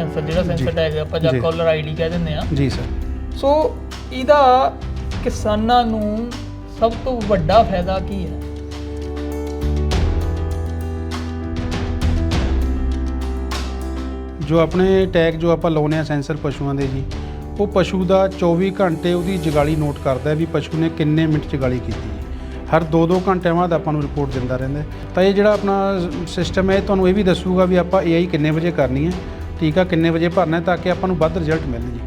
Sensor ਜਿਹੜਾ sensor. Tag ਆਪਾਂ ਜਾਂ। ਕਾਲਰ ਆਈਡੀ ਕਹਿ ਦਿੰਦੇ ਆ ਜੀ ਸਰ ਸੋ ਇਹਦਾ ਕਿਸਾਨਾਂ ਨੂੰ ਸਭ ਤੋਂ ਵੱਡਾ ਫਾਇਦਾ ਕੀ ਹੈ ਜੋ ਆਪਣੇ ਟੈਗ ਜੋ ਆਪਾਂ ਲਾਉਨੇ ਆ ਸੈਂਸਰ ਪਸ਼ੂਆਂ ਦੇ ਜੀ ਉਹ ਪਸ਼ੂ ਦਾ 24 ਘੰਟੇ ਉਹਦੀ ਜਗਾਲੀ ਨੋਟ ਕਰਦਾ ਵੀ ਪਸ਼ੂ ਨੇ ਕਿੰਨੇ ਮਿੰਟ ਜਗਾਲੀ ਕੀਤੀ ਹਰ 2-2 ਘੰਟਿਆਂ ਬਾਅਦ ਆਪਾਂ ਨੂੰ ਰਿਪੋਰਟ ਦਿੰਦਾ ਰਹਿੰਦਾ। ਤਾਂ ਇਹ ਜਿਹੜਾ ਆਪਣਾ ਸਿਸਟਮ ਹੈ ਤੁਹਾਨੂੰ ਇਹ ਵੀ ਦੱਸੂਗਾ ਵੀ ਆਪਾਂ ਏਆਈ ਕਿੰਨੇ ਵਜੇ ਕਰਨੀ ਹੈ ਟੀਕਾ ਕਿੰਨੇ ਵਜੇ ਭਰਨਾ ਹੈ ਤਾਂ ਕਿ ਆਪਾਂ ਨੂੰ ਵੱਧ ਰਿਜ਼ਲਟ ਮਿਲਣ ਜੀ।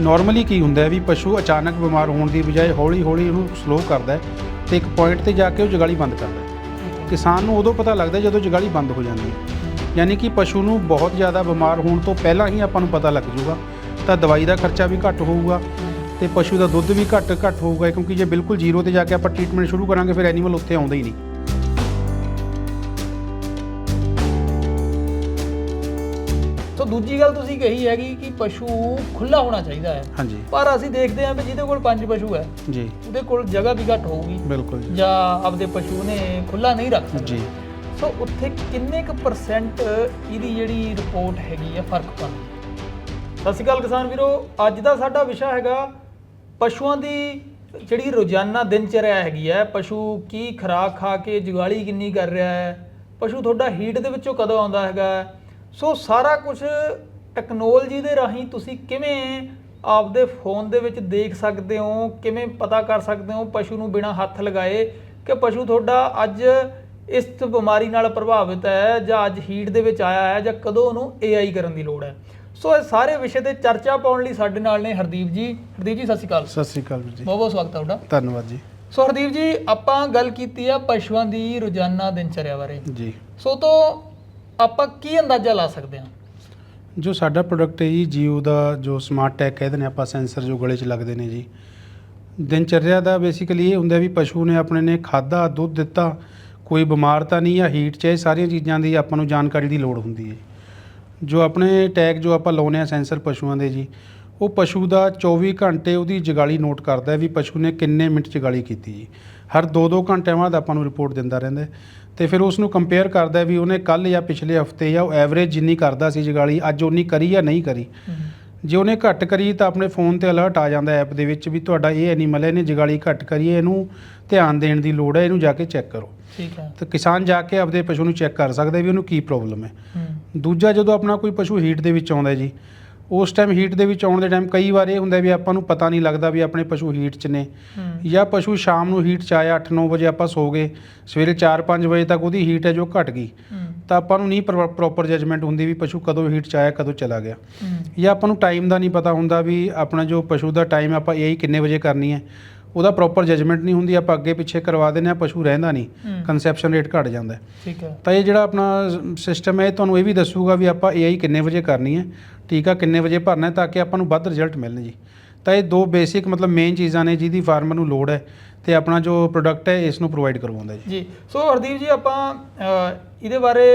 ਨਾਰਮਲੀ ਕੀ ਹੁੰਦਾ ਹੈ ਵੀ ਪਸ਼ੂ ਅਚਾਨਕ ਬਿਮਾਰ ਹੋਣ ਦੀ ਬਜਾਏ ਹੌਲੀ ਹੌਲੀ ਉਹਨੂੰ ਸਲੋ ਕਰਦਾ ਹੈ ਤੇ ਇੱਕ ਪੁਆਇੰਟ ਤੇ ਜਾ ਕੇ ਉਹ ਜਗਾਲੀ ਬੰਦ ਕਰਦਾ ਹੈ। ਕਿਸਾਨ ਨੂੰ ਉਦੋਂ ਪਤਾ ਲੱਗਦਾ ਜਦੋਂ ਜਗਾਲੀ ਬੰਦ ਹੋ ਜਾਂਦੀ ਹੈ। ਯਾਨੀ ਕਿ ਪਸ਼ੂ ਨੂੰ ਬਹੁਤ ਜ਼ਿਆਦਾ ਬਿਮਾਰ ਹੋਣ ਤੋਂ ਪਹਿਲਾਂ ਹੀ ਆਪਾਂ ਨੂੰ ਪਤਾ ਲੱਗ ਜਾਊਗਾ, ਤਾਂ ਦਵਾਈ ਦਾ ਖਰਚਾ ਵੀ ਘੱਟ ਹੋਊਗਾ ਤੇ ਪਸ਼ੂ ਦਾ ਦੁੱਧ ਵੀ ਘੱਟ ਘੱਟ ਹੋਊਗਾ ਕਿਉਂਕਿ ਜੇ ਬਿਲਕੁਲ ਜ਼ੀਰੋ ਤੇ ਜਾ ਕੇ ਆਪਾਂ ਟ੍ਰੀਟਮੈਂਟ ਸ਼ੁਰੂ ਕਰਾਂਗੇ ਫਿਰ ਐਨੀਮਲ ਉੱਥੇ ਆਉਂਦਾ ਹੀ ਨਹੀਂ। ਸੋ ਦੂਜੀ ਗੱਲ ਤੁਸੀਂ ਕਹੀ ਹੈਗੀ ਕਿ ਪਸ਼ੂ ਖੁੱਲਾ ਹੋਣਾ ਚਾਹੀਦਾ ਹੈ। ਹਾਂਜੀ। ਪਰ ਅਸੀਂ ਦੇਖਦੇ ਹਾਂ ਵੀ ਜਿਹਦੇ ਕੋਲ ਪੰਜ ਪਸ਼ੂ ਹੈ ਜੀ। ਉਹਦੇ ਕੋਲ ਜਗ੍ਹਾ ਵੀ ਘੱਟ ਹੋਊਗੀ ਬਿਲਕੁਲ ਜੀ। ਜਾਂ ਆਪਦੇ ਪਸ਼ੂ ਨੇ ਖੁੱਲਾ ਨਹੀਂ ਰੱਖ ਸਕਦਾ। ਜੀ। ਸੋ ਉੱਥੇ ਕਿੰਨੇ ਕੁ ਪਰਸੈਂਟ ਇਹਦੀ ਜਿਹੜੀ ਰਿਪੋਰਟ ਹੈਗੀ ਆ ਫ਼ਰਕ ਪਾਉਂਦੀ ਹੈ? ਸਤਿ ਸ਼੍ਰੀ ਅਕਾਲ ਕਿਸਾਨ ਵੀਰੋ ਅੱਜ ਦਾ ਸਾਡਾ ਵਿਸ਼ਾ ਹੈਗਾ ਪਸ਼ੂਆਂ ਦੀ ਜਿਹੜੀ ਰੋਜ਼ਾਨਾ ਦਿਨਚਰਿਆ ਹੈਗੀ ਹੈ, ਪਸ਼ੂ ਕੀ ਖੁਰਾਕ ਖਾ ਕੇ ਜੁਗਾਲੀ ਕਿੰਨੀ ਕਰ ਰਿਹਾ ਹੈ, ਪਸ਼ੂ ਤੁਹਾਡਾ ਹੀਟ ਦੇ ਵਿੱਚੋਂ ਕਦੋਂ ਆਉਂਦਾ ਹੈਗਾ ਸੋ ਸਾਰਾ ਕੁਝ ਟੈਕਨੋਲੋਜੀ ਦੇ ਰਾਹੀਂ ਤੁਸੀਂ ਕਿਵੇਂ ਆਪਦੇ ਫੋਨ ਦੇ ਵਿੱਚ ਦੇਖ ਸਕਦੇ ਹੋ, ਕਿਵੇਂ ਪਤਾ ਕਰ ਸਕਦੇ ਹੋ ਪਸ਼ੂ ਨੂੰ ਬਿਨਾਂ ਹੱਥ ਲਗਾਏ ਕਿ ਪਸ਼ੂ ਤੁਹਾਡਾ ਅੱਜ ਇਸ ਬਿਮਾਰੀ ਨਾਲ ਪ੍ਰਭਾਵਿਤ ਹੈ ਜਾਂ ਅੱਜ ਹੀਟ ਦੇ ਵਿੱਚ ਆਇਆ ਹੈ ਜਾਂ ਕਦੋਂ ਉਹਨੂੰ AI ਕਰਨ ਦੀ ਲੋੜ ਹੈ? ਸੋ ਇਹ ਸਾਰੇ ਵਿਸ਼ੇ ਤੇ ਚਰਚਾ ਪਾਉਣ ਲਈ ਸਾਡੇ ਨਾਲ ਨੇ ਹਰਦੀਪ ਜੀ। ਹਰਦੀਪ ਜੀ ਸਤਿ ਸ਼੍ਰੀ ਅਕਾਲ। ਸਤਿ ਸ੍ਰੀ ਅਕਾਲ ਵੀਰ ਜੀ। ਬਹੁਤ ਬਹੁਤ ਸਵਾਗਤ ਹੈ ਤੁਹਾਡਾ। ਧੰਨਵਾਦ ਜੀ। ਸੋ ਹਰਦੀਪ ਜੀ ਆਪਾਂ ਗੱਲ ਕੀਤੀ ਆ ਪਸ਼ੂਆਂ ਦੀ ਰੋਜ਼ਾਨਾ ਦਿਨਚਰਿਆ ਬਾਰੇ। ਜੀ। ਸੋ ਤੋਂ ਆਪਾਂ ਕੀ ਅੰਦਾਜ਼ਾ ਲਾ ਸਕਦੇ ਹਾਂ? ਜੋ ਸਾਡਾ ਪ੍ਰੋਡਕਟ ਹੈ ਜੀ ਜੀਓ ਦਾ ਜੋ ਸਮਾਰਟ ਟੈਗ ਕਹਿੰਦੇ ਨੇ ਆਪਾਂ ਸੈਂਸਰ ਜੋ ਗਲੇ 'ਚ ਲੱਗਦੇ ਨੇ ਜੀ। ਦਿਨਚਰਿਆ ਦਾ ਬੇਸਿਕਲੀ ਇਹ ਹੁੰਦਾ ਵੀ ਪਸ਼ੂ ਨੇ ਆਪਣੇ ਨੇ ਖਾਦਾ ਦੁੱਧ ਦਿੱਤਾ ਕੋਈ ਬਿਮਾਰ ਤਾਂ ਨਹੀਂ ਜਾਂ ਹੀਟ 'ਚ ਇਹ ਸਾਰੀਆਂ ਚੀਜ਼ਾਂ ਦੀ ਆਪਾਂ ਨੂੰ ਜਾਣਕਾਰੀ ਦੀ ਲੋੜ ਹੁੰਦੀ ਹੈ ਜੋ ਆਪਣੇ ਟੈਗ ਜੋ ਆਪਾਂ ਲਾਉਨੇ ਆ ਸੈਂਸਰ ਪਸ਼ੂਆਂ ਦੇ ਜੀ ਉਹ ਪਸ਼ੂ ਦਾ 24 ਘੰਟੇ ਉਹਦੀ ਜਗਾਲੀ ਨੋਟ ਕਰਦਾ ਹੈ ਵੀ ਪਸ਼ੂ ਨੇ ਕਿੰਨੇ ਮਿੰਟ ਜਗਾਲੀ ਕੀਤੀ ਜੀ। ਹਰ 2-2 ਘੰਟਿਆਂ ਬਾਅਦ ਆਪਾਂ ਨੂੰ ਰਿਪੋਰਟ ਦਿੰਦਾ ਰਹਿੰਦਾ ਤੇ ਫਿਰ ਉਸ ਨੂੰ ਕੰਪੇਅਰ ਕਰਦਾ ਵੀ ਉਹਨੇ ਕੱਲ ਜਾਂ ਪਿਛਲੇ ਹਫ਼ਤੇ ਜਾਂ ਉਹ ਐਵਰੇਜ ਜਿੰਨੀ ਕਰਦਾ ਸੀ ਜਗਾਲੀ ਅੱਜ ਉਨੀ ਕਰੀ ਜਾਂ ਨਹੀਂ ਕਰੀ। ਜੇ ਉਹਨੇ ਘੱਟ ਕਰੀ ਤਾਂ ਆਪਣੇ ਫੋਨ ਤੇ ਅਲਰਟ ਆ ਜਾਂਦਾ ਐਪ ਦੇ ਵਿੱਚ ਵੀ ਤੁਹਾਡਾ ਇਹ ਐਨੀਮਲ ਹੈ ਇਹਨੇ ਜਗਾਲੀ ਘੱਟ ਕਰੀ ਹੈ ਇਹਨੂੰ ਧਿਆਨ ਦੇਣ ਦੀ ਲੋੜ ਹੈ ਇਹਨੂੰ ਜਾ ਕੇ ਚੈੱਕ ਕਰੋ। ਠੀਕ ਹੈ। ਤਾਂ ਕਿਸਾਨ ਜਾ ਕੇ ਆਪਦੇ ਪਸ਼ੂ ਨੂੰ ਚੈੱਕ ਕਰ ਸਕਦਾ ਵੀ ਉਹਨੂੰ ਕੀ ਪ੍ਰੋਬਲਮ ਹੂੰ। ਦੂਜਾ ਜਦੋਂ ਆਪਣਾ ਕੋਈ ਪਸ਼ੂ ਹੀਟ ਦੇ ਵਿੱਚ ਆਉਂਦਾ ਹੈ ਜੀ ਉਸ ਟਾਈਮ ਹੀਟ ਦੇ ਵਿੱਚ ਆਉਣ ਦੇ ਟਾਈਮ ਕਈ ਵਾਰ ਇਹ ਹੁੰਦਾ ਵੀ ਆਪਾਂ ਨੂੰ ਪਤਾ ਨਹੀਂ ਲੱਗਦਾ ਵੀ ਆਪਣੇ ਪਸ਼ੂ ਹੀਟ 'ਚ ਨੇ ਹੂੰ। ਜਾਂ ਪਸ਼ੂ ਸ਼ਾਮ ਨੂੰ ਹੀਟ 'ਚ ਆਇਆ 8-9 ਵਜੇ ਆਪਾਂ ਸੋ ਗਏ ਸਵੇਰੇ 4-5 ਵਜੇ ਤੱਕ ਉਹਦੀ ਹੀਟ ਹੈ ਜੋ ਘਟ ਗਈ। ਹੂੰ। ਤਾਂ ਆਪਾਂ ਨੂੰ ਨਹੀਂ ਪ੍ਰੋਪਰ ਜਜਮੈਂਟ ਹੁੰਦੀ ਵੀ ਪਸ਼ੂ ਕਦੋਂ ਹੀਟ 'ਚ ਆਇਆ ਕਦੋਂ ਚਲਾ ਗਿਆ। ਹੂੰ। ਜਾਂ ਆਪਾਂ ਨੂੰ ਟਾਈਮ ਦਾ ਨਹੀਂ ਪਤਾ ਹੁੰਦਾ ਵੀ ਆਪਣਾ ਜੋ ਪਸ਼ੂ ਦਾ ਟਾਈਮ ਆਪਾਂ ਇਹ ਕਿੰਨੇ ਵਜੇ ਕਰਨੀ ਹੈ। ਉਹਦਾ ਪ੍ਰੋਪਰ ਜਜਮੈਂਟ ਨਹੀਂ ਹੁੰਦੀ ਆਪਾਂ ਅੱਗੇ ਪਿੱਛੇ ਕਰਵਾ ਦਿੰਦੇ ਆ ਪਸ਼ੂ ਰਹਿੰਦਾ ਨਹੀਂ। ਕਨਸੈਪਸ਼ਨ ਰੇਟ ਘਟ ਜਾਂਦਾ ਠੀਕ ਹੈ। ਤਾਂ ਇਹ ਜਿਹੜਾ ਆਪਣਾ ਸਿਸਟਮ ਹੈ ਇਹ ਤੁਹਾਨੂੰ ਇਹ ਵੀ ਦੱਸੂਗਾ ਵੀ ਆਪਾਂ AI ਕਿੰਨੇ ਵਜੇ ਕਰਨੀ ਹੈ ਟੀਕਾ ਕਿੰਨੇ ਵਜੇ ਭਰਨਾ ਹੈ ਤਾਂ ਕਿ ਆਪਾਂ ਨੂੰ ਵੱਧ ਰਿਜ਼ਲਟ ਮਿਲਣ ਜੀ। ਤਾਂ ਇਹ ਦੋ ਬੇਸਿਕ ਮਤਲਬ ਮੇਨ ਚੀਜ਼ਾਂ ਨੇ ਜਿਹਦੀ ਫਾਰਮਰ ਨੂੰ ਲੋੜ ਹੈ ਤੇ ਆਪਣਾ ਜੋ ਪ੍ਰੋਡਕਟ ਹੈ ਇਸ ਨੂੰ ਪ੍ਰੋਵਾਈਡ ਕਰਵਾਉਂਦਾ ਜੀ। ਜੀ ਸੋ ਹਰਦੀਪ ਜੀ ਆਪਾਂ ਇਹਦੇ ਬਾਰੇ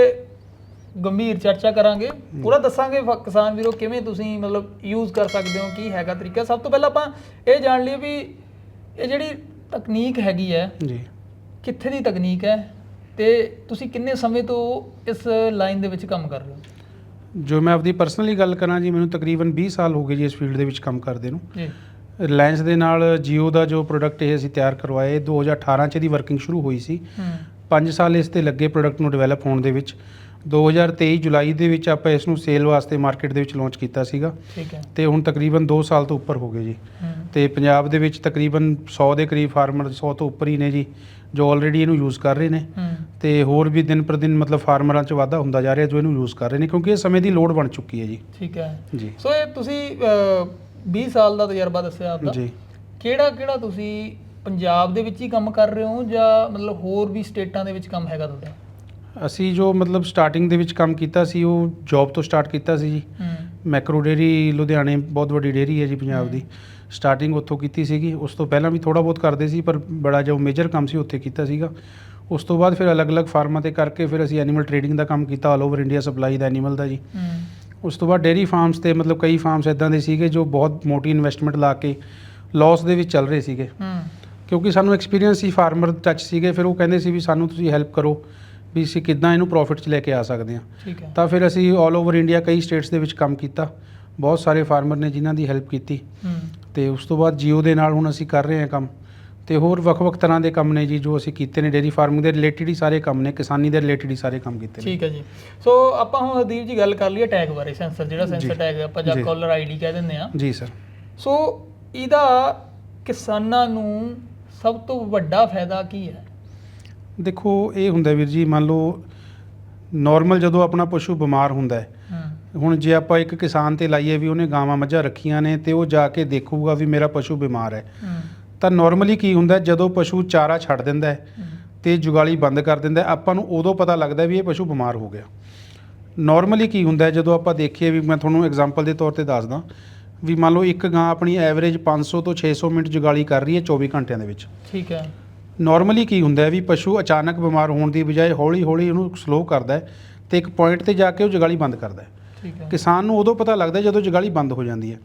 ਗੰਭੀਰ ਚਰਚਾ ਕਰਾਂਗੇ। ਪੂਰਾ ਦੱਸਾਂਗੇ ਕਿਸਾਨ ਵੀਰੋ ਕਿਵੇਂ ਤੁਸੀਂ ਮਤਲਬ ਯੂਜ਼ ਕਰ ਸਕਦੇ ਹੋ ਕੀ ਹੈਗਾ ਤਰੀਕਾ। ਸਭ ਤੋਂ ਪਹਿਲਾਂ ਆਪਾਂ ਇਹ ਜਾਣ ਲਈਏ ਵੀ ਇਹ ਜਿਹੜੀ ਤਕਨੀਕ ਹੈਗੀ ਹੈ ਜੀ। ਕਿੱਥੇ ਦੀ ਤਕਨੀਕ ਹੈ ਤੇ ਤੁਸੀਂ ਕਿੰਨੇ ਸਮੇਂ ਤੋਂ ਇਸ ਲਾਈਨ ਦੇ ਵਿੱਚ ਕੰਮ ਕਰ ਰਹੇ ਹੋ? ਜੋ ਮੈਂ ਆਪਦੀ ਪਰਸਨਲੀ ਗੱਲ ਕਰਾਂ ਜੀ ਮੈਨੂੰ ਤਕਰੀਬਨ 20 ਸਾਲ ਹੋ ਗਏ ਜੀ ਇਸ ਫੀਲਡ ਦੇ ਵਿੱਚ ਕੰਮ ਕਰਦੇ ਨੂੰ। ਜੀ। ਰਿਲਾਇੰਸ ਦੇ ਨਾਲ Jio ਦਾ ਜੋ ਪ੍ਰੋਡਕਟ ਇਹ ਅਸੀਂ ਤਿਆਰ ਕਰਵਾਏ 2018 ਚ ਦੀ ਵਰਕਿੰਗ ਸ਼ੁਰੂ ਹੋਈ ਸੀ। ਹੂੰ। 5 ਸਾਲ ਇਸ ਤੇ ਲੱਗੇ ਪ੍ਰੋਡਕਟ ਨੂੰ ਡਿਵੈਲਪ ਹੋਣ ਦੇ ਵਿੱਚ। 2023 ਜੁਲਾਈ ਦੇ ਵਿੱਚ ਆਪਾਂ ਇਸ ਨੂੰ ਸੇਲ ਵਾਸਤੇ ਮਾਰਕੀਟ ਦੇ ਵਿੱਚ ਲਾਂਚ ਕੀਤਾ ਸੀਗਾ। ਠੀਕ ਹੈ। ਤੇ ਹੁਣ ਤਕਰੀਬਨ 2 ਸਾਲ ਤੋਂ ਉੱਪਰ ਹੋ ਗਏ ਜੀ। ਹੂੰ। ਤੇ ਪੰਜਾਬ ਦੇ ਵਿੱਚ ਤਕਰੀਬਨ 100 ਦੇ ਕਰੀਬ ਫਾਰਮਰ 100 ਤੋਂ ਉੱਪਰ ਹੀ ਨੇ ਜੀ ਜੋ ਆਲਰੇਡੀ ਇਹਨੂੰ ਯੂਜ਼ ਕਰ ਰਹੇ ਨੇ। ਤੇ ਹੋਰ ਵੀ ਦਿਨ ਪਰ ਦਿਨ ਮਤਲਬ ਫਾਰਮਰਾਂ 'ਚ ਵਾਧਾ ਹੁੰਦਾ ਜਾ ਰਿਹਾ ਜੋ ਇਹਨੂੰ ਯੂਜ਼ ਕਰ ਰਹੇ ਨੇ ਕਿਉਂਕਿ ਇਹ ਸਮੇਂ ਦੀ ਲੋੜ ਬਣ ਚੁੱਕੀ ਹੈ ਜੀ। ਠੀਕ ਹੈ। ਜੀ। ਸੋ ਇਹ ਤੁਸੀਂ ਅ, 20 ਸਾਲ ਦਾ ਤਜਰਬਾ ਦੱਸਿਆ ਆਪਦਾ ਜੀ। ਕਿਹੜਾ ਕਿਹੜਾ ਤੁਸੀਂ ਪੰਜਾਬ ਦੇ ਵਿੱਚ ਹੀ ਕੰਮ ਕਰ ਰਹੇ ਹੋ ਜਾਂ ਮਤਲਬ ਹੋਰ ਵੀ ਸਟੇਟਾਂ ਦੇ ਵਿੱਚ ਕੰਮ ਹੈਗਾ ਤੁਹਾਡਾ? ਅਸੀਂ ਜੋ ਮਤਲਬ ਸਟਾਰਟਿੰਗ ਦੇ ਵਿੱਚ ਕੰਮ ਕੀਤਾ ਸੀ ਉਹ ਜੌਬ ਤੋਂ ਸਟਾਰਟ ਕੀਤਾ ਸੀ ਜੀ। ਮੈਕਰੋ ਡੇਰੀ ਲੁਧਿਆਣੇ ਬਹੁਤ ਵੱਡੀ ਡੇਰੀ ਹੈ ਜੀ ਪੰਜਾਬ ਦੀ। ਸਟਾਰਟਿੰਗ ਉੱਥੋਂ ਕੀਤੀ ਸੀਗੀ। ਉਸ ਤੋਂ ਪਹਿਲਾਂ ਵੀ ਥੋੜਾ ਬਹੁਤ ਕਰਦੇ ਸੀ ਪਰ ਬੜਾ ਜੋ ਮੇਜਰ ਕੰਮ ਸੀ ਉੱਥੇ ਕੀਤਾ ਸੀਗਾ। ਉਸ ਤੋਂ ਬਾਅਦ ਫਿਰ ਅਲੱਗ-ਅਲੱਗ ਫਾਰਮਾਂ ਤੇ ਕਰਕੇ ਫਿਰ ਅਸੀਂ ਐਨੀਮਲ ਟ੍ਰੇਡਿੰਗ ਦਾ ਕੰਮ ਕੀਤਾ ਆਲ ਓਵਰ ਇੰਡੀਆ ਸਪਲਾਈ ਦਾ ਐਨੀਮਲ ਦਾ ਜੀ। ਉਸ ਤੋਂ ਬਾਅਦ ਡੇਰੀ ਫਾਰਮਸ ਤੇ ਮਤਲਬ ਕਈ ਫਾਰਮਸ ਇਦਾਂ ਦੇ ਸੀਗੇ ਜੋ ਬਹੁਤ ਮੋਟੀ ਇਨਵੈਸਟਮੈਂਟ ਲਾ ਕੇ ਲਾਸ ਦੇ ਵਿੱਚ ਚੱਲ ਰਹੇ ਸੀਗੇ। ਕਿਉਂਕਿ ਸਾਨੂੰ ਐਕਸਪੀਰੀਅੰਸ ਸੀ ਫਾਰਮਰ ਟੱਚ ਸੀਗੇ ਫਿਰ ਉਹ ਕਹਿੰਦੇ ਸੀ ਵੀ ਸਾਨੂੰ ਤੁਸੀਂ ਹੈਲਪ ਕਰੋ ਵੀ ਅਸੀਂ ਕਿੱਦਾਂ ਇਹਨੂੰ ਪ੍ਰੋਫਿਟ 'ਚ ਲੈ ਕੇ ਆ ਸਕਦੇ ਹਾਂ। ਤਾਂ ਫਿਰ ਅਸੀਂ 올 ਓਵਰ ਇੰਡੀਆ ਕਈ ਸਟੇਟਸ ਦੇ ਵਿੱਚ ਕੰਮ ਕੀਤਾ। ਬਹੁਤ ਸਾਰੇ ਫਾਰਮਰ ਨੇ ਜਿਨ੍ਹਾਂ ਦੀ ਹੈਲਪ ਕੀਤੀ। ਤੇ ਉਸ ਤੋਂ ਬਾਅਦ ਜੀਓ ਦੇ ਨਾਲ ਹੁਣ ਅਸੀਂ ਕਰ ਰਹੇ ਹਾਂ ਕੰਮ। ਤੇ ਹੋਰ ਵੱਖ-ਵੱਖ ਤਰ੍ਹਾਂ ਦੇ ਕੰਮ ਨੇ ਜੀ ਜੋ ਅਸੀਂ ਕੀਤੇ ਨੇ ਡੇਰੀ ਫਾਰਮਿੰਗ ਦੇ ਰਿਲੇਟਡ ਹੀ ਸਾਰੇ ਕੰਮ ਨੇ ਕਿਸਾਨੀ ਦੇ ਰਿਲੇਟਡ ਹੀ ਸਾਰੇ ਕੰਮ ਕੀਤੇ ਨੇ। ਠੀਕ ਹੈ ਜੀ। ਸੋ ਆਪਾਂ ਹੁਣ ਹਰਦੀਪ ਜੀ ਗੱਲ ਕਰ ਲਈਏ ਟੈਗ ਬਾਰੇ ਸੈਂਸਰ ਜਿਹੜਾ ਸੈਂਸਰ। ਟੈਗ ਆਪਾਂ ਜਾਂ। ਕਾਲਰ ਆਈਡੀ ਕਹਿ ਦਿੰਦੇ ਆ ਜੀ ਸਰ। ਸੋ ਇਹਦਾ ਕਿਸਾਨਾਂ ਨੂੰ ਸਭ ਤੋਂ ਵੱਡਾ ਫਾਇਦਾ ਕੀ ਹੈ? ਦੇਖੋ ਇਹ ਹੁੰਦਾ ਵੀਰ ਜੀ ਮੰਨ ਲਓ ਨਾਰਮਲ ਜਦੋਂ ਆਪਣਾ ਪਸ਼ੂ ਬਿਮਾਰ ਹੁੰਦਾ ਹੂੰ। ਹੁਣ ਜੇ ਆਪਾਂ ਇੱਕ ਕਿਸਾਨ ਤੇ ਲਾਈਏ ਵੀ ਉਹਨੇ ਗਾਵਾਂ ਮੱਝਾਂ ਰੱਖੀਆਂ ਨੇ ਤੇ ਉਹ ਜਾ ਕੇ ਦੇਖੂਗਾ ਵੀ ਮੇਰਾ ਪਸ਼ੂ ਬਿਮਾਰ ਹੈ। ਤਾਂ ਨਾਰਮਲੀ ਕੀ ਹੁੰਦਾ ਜਦੋਂ ਪਸ਼ੂ ਚਾਰਾ ਛੱਡ ਦਿੰਦਾ ਤੇ ਜੁਗਾਲੀ ਬੰਦ ਕਰ ਦਿੰਦਾ ਆਪਾਂ ਨੂੰ ਉਦੋਂ ਪਤਾ ਲੱਗਦਾ ਵੀ ਇਹ ਪਸ਼ੂ ਬਿਮਾਰ ਹੋ ਗਿਆ। ਨਾਰਮਲੀ ਕੀ ਹੁੰਦਾ ਜਦੋਂ ਆਪਾਂ ਦੇਖੀਏ ਵੀ ਮੈਂ ਤੁਹਾਨੂੰ ਐਗਜ਼ਾਮਪਲ ਦੇ ਤੌਰ ਤੇ ਦੱਸਦਾ ਵੀ ਮੰਨ ਲਓ ਇੱਕ ਗਾਂ ਆਪਣੀ ਐਵਰੇਜ 500 ਤੋਂ 600 ਮਿੰਟ ਜੁਗਾਲੀ ਕਰ ਰਹੀ ਹੈ 24 ਘੰਟਿਆਂ ਦੇ ਵਿੱਚ। ਠੀਕ ਹੈ। ਨਾਰਮਲੀ ਕੀ ਹੁੰਦਾ ਹੈ ਵੀ ਪਸ਼ੂ ਅਚਾਨਕ ਬਿਮਾਰ ਹੋਣ ਦੀ ਬਜਾਏ ਹੌਲੀ ਹੌਲੀ ਉਹਨੂੰ ਸਲੋ ਕਰਦਾ ਹੈ ਤੇ ਇੱਕ ਪੁਆਇੰਟ ਤੇ ਜਾ ਕੇ ਉਹ ਜੁਗਾਲੀ ਬੰਦ ਕਰਦਾ ਹੈ। ਕਿਸਾਨ ਨੂੰ ਉਦੋਂ ਪਤਾ ਲੱਗਦਾ ਜਦੋਂ ਜੁਗਾਲੀ ਬੰਦ ਹੋ ਜਾਂਦੀ ਹੈ।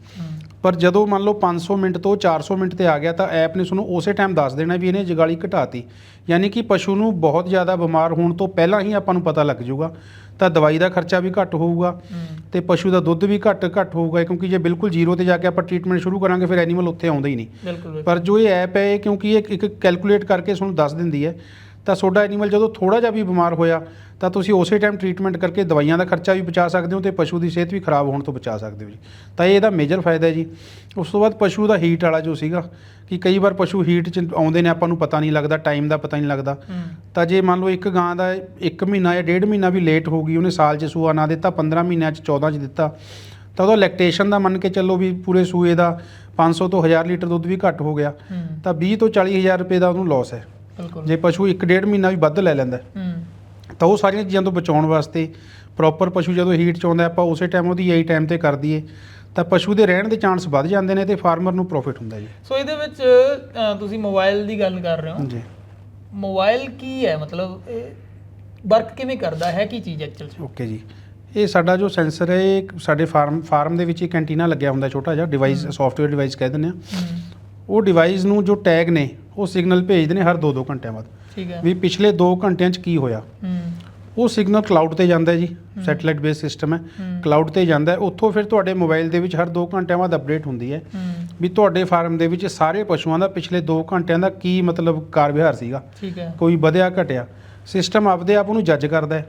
ਪਰ ਜਦੋਂ ਮੰਨ ਲਓ 500 ਮਿੰਟ ਤੋਂ 400 ਮਿੰਟ ਤੇ ਆ ਗਿਆ ਤਾਂ ਐਪ ਨੇ ਤੁਹਾਨੂੰ ਉਸੇ ਟਾਈਮ ਦੱਸ ਦੇਣਾ ਵੀ ਇਹਨੇ ਜਗਾਲੀ ਘਟਾਤੀ। ਯਾਨੀ ਕਿ ਪਸ਼ੂ ਨੂੰ ਬਹੁਤ ਜ਼ਿਆਦਾ ਬਿਮਾਰ ਹੋਣ ਤੋਂ ਪਹਿਲਾਂ ਹੀ ਆਪਾਂ ਨੂੰ ਪਤਾ ਲੱਗ ਜਾਊਗਾ। ਤਾਂ ਦਵਾਈ ਦਾ ਖਰਚਾ ਵੀ ਘੱਟ ਹੋਊਗਾ ਤੇ ਪਸ਼ੂ ਦਾ ਦੁੱਧ ਵੀ ਘੱਟ ਘੱਟ ਹੋਊਗਾ ਕਿਉਂਕਿ ਜੇ ਬਿਲਕੁਲ ਜ਼ੀਰੋ ਤੇ ਜਾ ਕੇ ਆਪਾਂ ਟ੍ਰੀਟਮੈਂਟ ਸ਼ੁਰੂ ਕਰਾਂਗੇ ਫਿਰ ਐਨੀਮਲ ਉੱਥੇ ਆਉਂਦਾ ਹੀ ਨਹੀਂ। ਪਰ ਜੋ ਇਹ ਐਪ ਹੈ ਇਹ ਕਿਉਂਕਿ ਇਹ ਇੱਕ ਕੈਲਕੂਲੇਟ ਕਰਕੇ ਤੁਹਾਨੂੰ ਦੱਸ ਦਿੰਦੀ ਹੈ ਤਾਂ ਤੁਹਾਡਾ ਐਨੀਮਲ ਜਦੋਂ ਥੋੜਾ ਜਿਹਾ ਵੀ ਬਿਮਾਰ ਹੋਇਆ ਤਾਂ ਤੁਸੀਂ ਉਸੇ ਟਾਈਮ ਟ੍ਰੀਟਮੈਂਟ ਕਰਕੇ ਦਵਾਈਆਂ ਦਾ ਖਰਚਾ ਵੀ ਬਚਾ ਸਕਦੇ ਹੋ ਤੇ ਪਸ਼ੂ ਦੀ ਸਿਹਤ ਵੀ ਖਰਾਬ ਹੋਣ ਤੋਂ ਬਚਾ ਸਕਦੇ ਹੋ ਜੀ। ਤਾਂ ਇਹ ਇਹਦਾ ਮੇਜਰ ਫਾਇਦਾ ਹੈ ਜੀ। ਉਸ ਤੋਂ ਬਾਅਦ ਪਸ਼ੂ ਦਾ ਹੀਟ ਵਾਲਾ ਜੋ ਸੀਗਾ ਕਿ ਕਈ ਵਾਰ ਪਸ਼ੂ ਹੀਟ 'ਚ ਆਉਂਦੇ ਨੇ ਆਪਾਂ ਨੂੰ ਪਤਾ ਨਹੀਂ ਲੱਗਦਾ ਟਾਈਮ ਦਾ ਪਤਾ ਨਹੀਂ ਲੱਗਦਾ। ਤਾਂ ਜੇ ਮੰਨ ਲਓ ਇੱਕ ਗਾਂ ਦਾ ਇੱਕ ਮਹੀਨਾ ਜਾਂ ਡੇਢ ਮਹੀਨਾ ਵੀ ਲੇਟ ਹੋ ਗਈ ਉਹਨੇ ਸਾਲ 'ਚ ਸੂਆ ਨਾ ਦਿੱਤਾ 15 ਮਹੀਨਿਆਂ 'ਚ 14 'ਚ ਦਿੱਤਾ ਤਾਂ ਉਹਦਾ ਲੈਕਟੇਸ਼ਨ ਦਾ ਮੰਨ ਕੇ ਚੱਲੋ ਵੀ ਪੂਰੇ ਸੂਏ ਦਾ 500 ਤੋਂ 1000 ਲੀਟਰ ਦੁੱਧ ਵੀ ਘੱਟ ਹੋ ਗਿਆ। ਤਾਂ 20 ਤੋਂ 40 ਹਜ਼ਾਰ ਰੁਪਏ ਦਾ ਉਹਨੂੰ ਲਾਸ ਹੈ। ਜੇ ਪਸ਼ੂ ਇੱਕ ਡੇਢ ਮਹੀਨਾ ਵੀ ਵੱਧ ਲੈ ਲੈਂਦਾ ਤਾਂ ਉਹ ਸਾਰੀਆਂ ਚੀਜ਼ਾਂ ਤੋਂ ਬਚਾਉਣ ਵਾਸਤੇ ਪ੍ਰੋਪਰ ਪਸ਼ੂ ਜਦੋਂ ਹੀਟ 'ਚ ਆਉਂਦਾ ਆਪਾਂ ਉਸੇ ਟਾਈਮ ਉਹਦੀ ਆਈ ਟਾਈਮ ਤੇ ਕਰ ਦਈਏ। ਤਾਂ ਪਸ਼ੂ ਦੇ ਰਹਿਣ ਦੇ ਚਾਂਸ ਵੱਧ ਜਾਂਦੇ ਨੇ ਤੇ ਫਾਰਮਰ ਨੂੰ ਪ੍ਰੋਫਿਟ ਹੁੰਦਾ ਜੀ। ਸੋ ਇਹਦੇ ਵਿੱਚ ਅ, ਤੁਸੀਂ ਮੋਬਾਈਲ ਦੀ ਗੱਲ ਕਰ ਰਹੇ ਹੋ। ਜੀ ਮੋਬਾਈਲ ਕੀ ਹੈ? ਮਤਲਬ ਇਹ ਵਰਕ ਕਿਵੇਂ ਕਰਦਾ? ਹੈ ਕੀ ਚੀਜ਼ ਐਕਚੁਅਲ ਚ? ਓਕੇ ਜੀ। ਇਹ ਸਾਡਾ ਜੋ ਸੈਂਸਰ ਹੈ ਇਹ ਸਾਡੇ ਫਾਰਮ ਫਾਰਮ ਦੇ ਵਿੱਚ ਇੱਕ ਐਂਟੀਨਾ ਲੱਗਿਆ ਹੁੰਦਾ ਛੋਟਾ ਜਿਹਾ ਡਿਵਾਈਸ। ਸੌਫਟਵੇਅਰ ਡਿਵਾਈਸ ਕਹਿ ਦਿੰਦੇ ਆ ਉਹ ਡਿਵਾਈਸ ਨੂੰ ਜੋ ਟੈਗ ਨੇ ਉਹ ਸਿਗਨਲ ਭੇਜਦੇ ਨੇ ਹਰ 2-2 ਘੰਟਿਆਂ ਬਾਅਦ। ਠੀਕ ਹੈ। ਵੀ ਪਿਛਲੇ 2 ਘੰਟਿਆਂ 'ਚ ਕੀ ਹੋਇਆ? ਹੂੰ। ਉਹ ਸਿਗਨਲ ਕਲਾਊਡ ਤੇ ਜਾਂਦਾ ਹੈ ਜੀ ਸੈਟੇਲਾਈਟ ਬੇਸ ਸਿਸਟਮ ਹੈ। ਕਲਾਊਡ ਤੇ ਜਾਂਦਾ ਹੈ। ਉੱਥੋਂ ਫਿਰ ਤੁਹਾਡੇ ਮੋਬਾਈਲ ਦੇ ਵਿੱਚ ਹਰ 2 ਘੰਟਿਆਂ ਬਾਅਦ ਅਪਡੇਟ ਹੁੰਦੀ ਹੈ। ਹੂੰ। ਵੀ ਤੁਹਾਡੇ ਫਾਰਮ ਦੇ ਵਿੱਚ ਸਾਰੇ ਪਸ਼ੂਆਂ ਦਾ ਪਿਛਲੇ 2 ਘੰਟਿਆਂ ਦਾ ਕੀ ਮਤਲਬ ਕਾਰ ਵਿਹਾਰ ਸੀਗਾ? ਠੀਕ ਹੈ। ਕੋਈ ਵਧਿਆ ਘਟਿਆ। ਸਿਸਟਮ ਆਪਦੇ ਆਪ ਨੂੰ ਜੱਜ ਕਰਦਾ ਹੈ।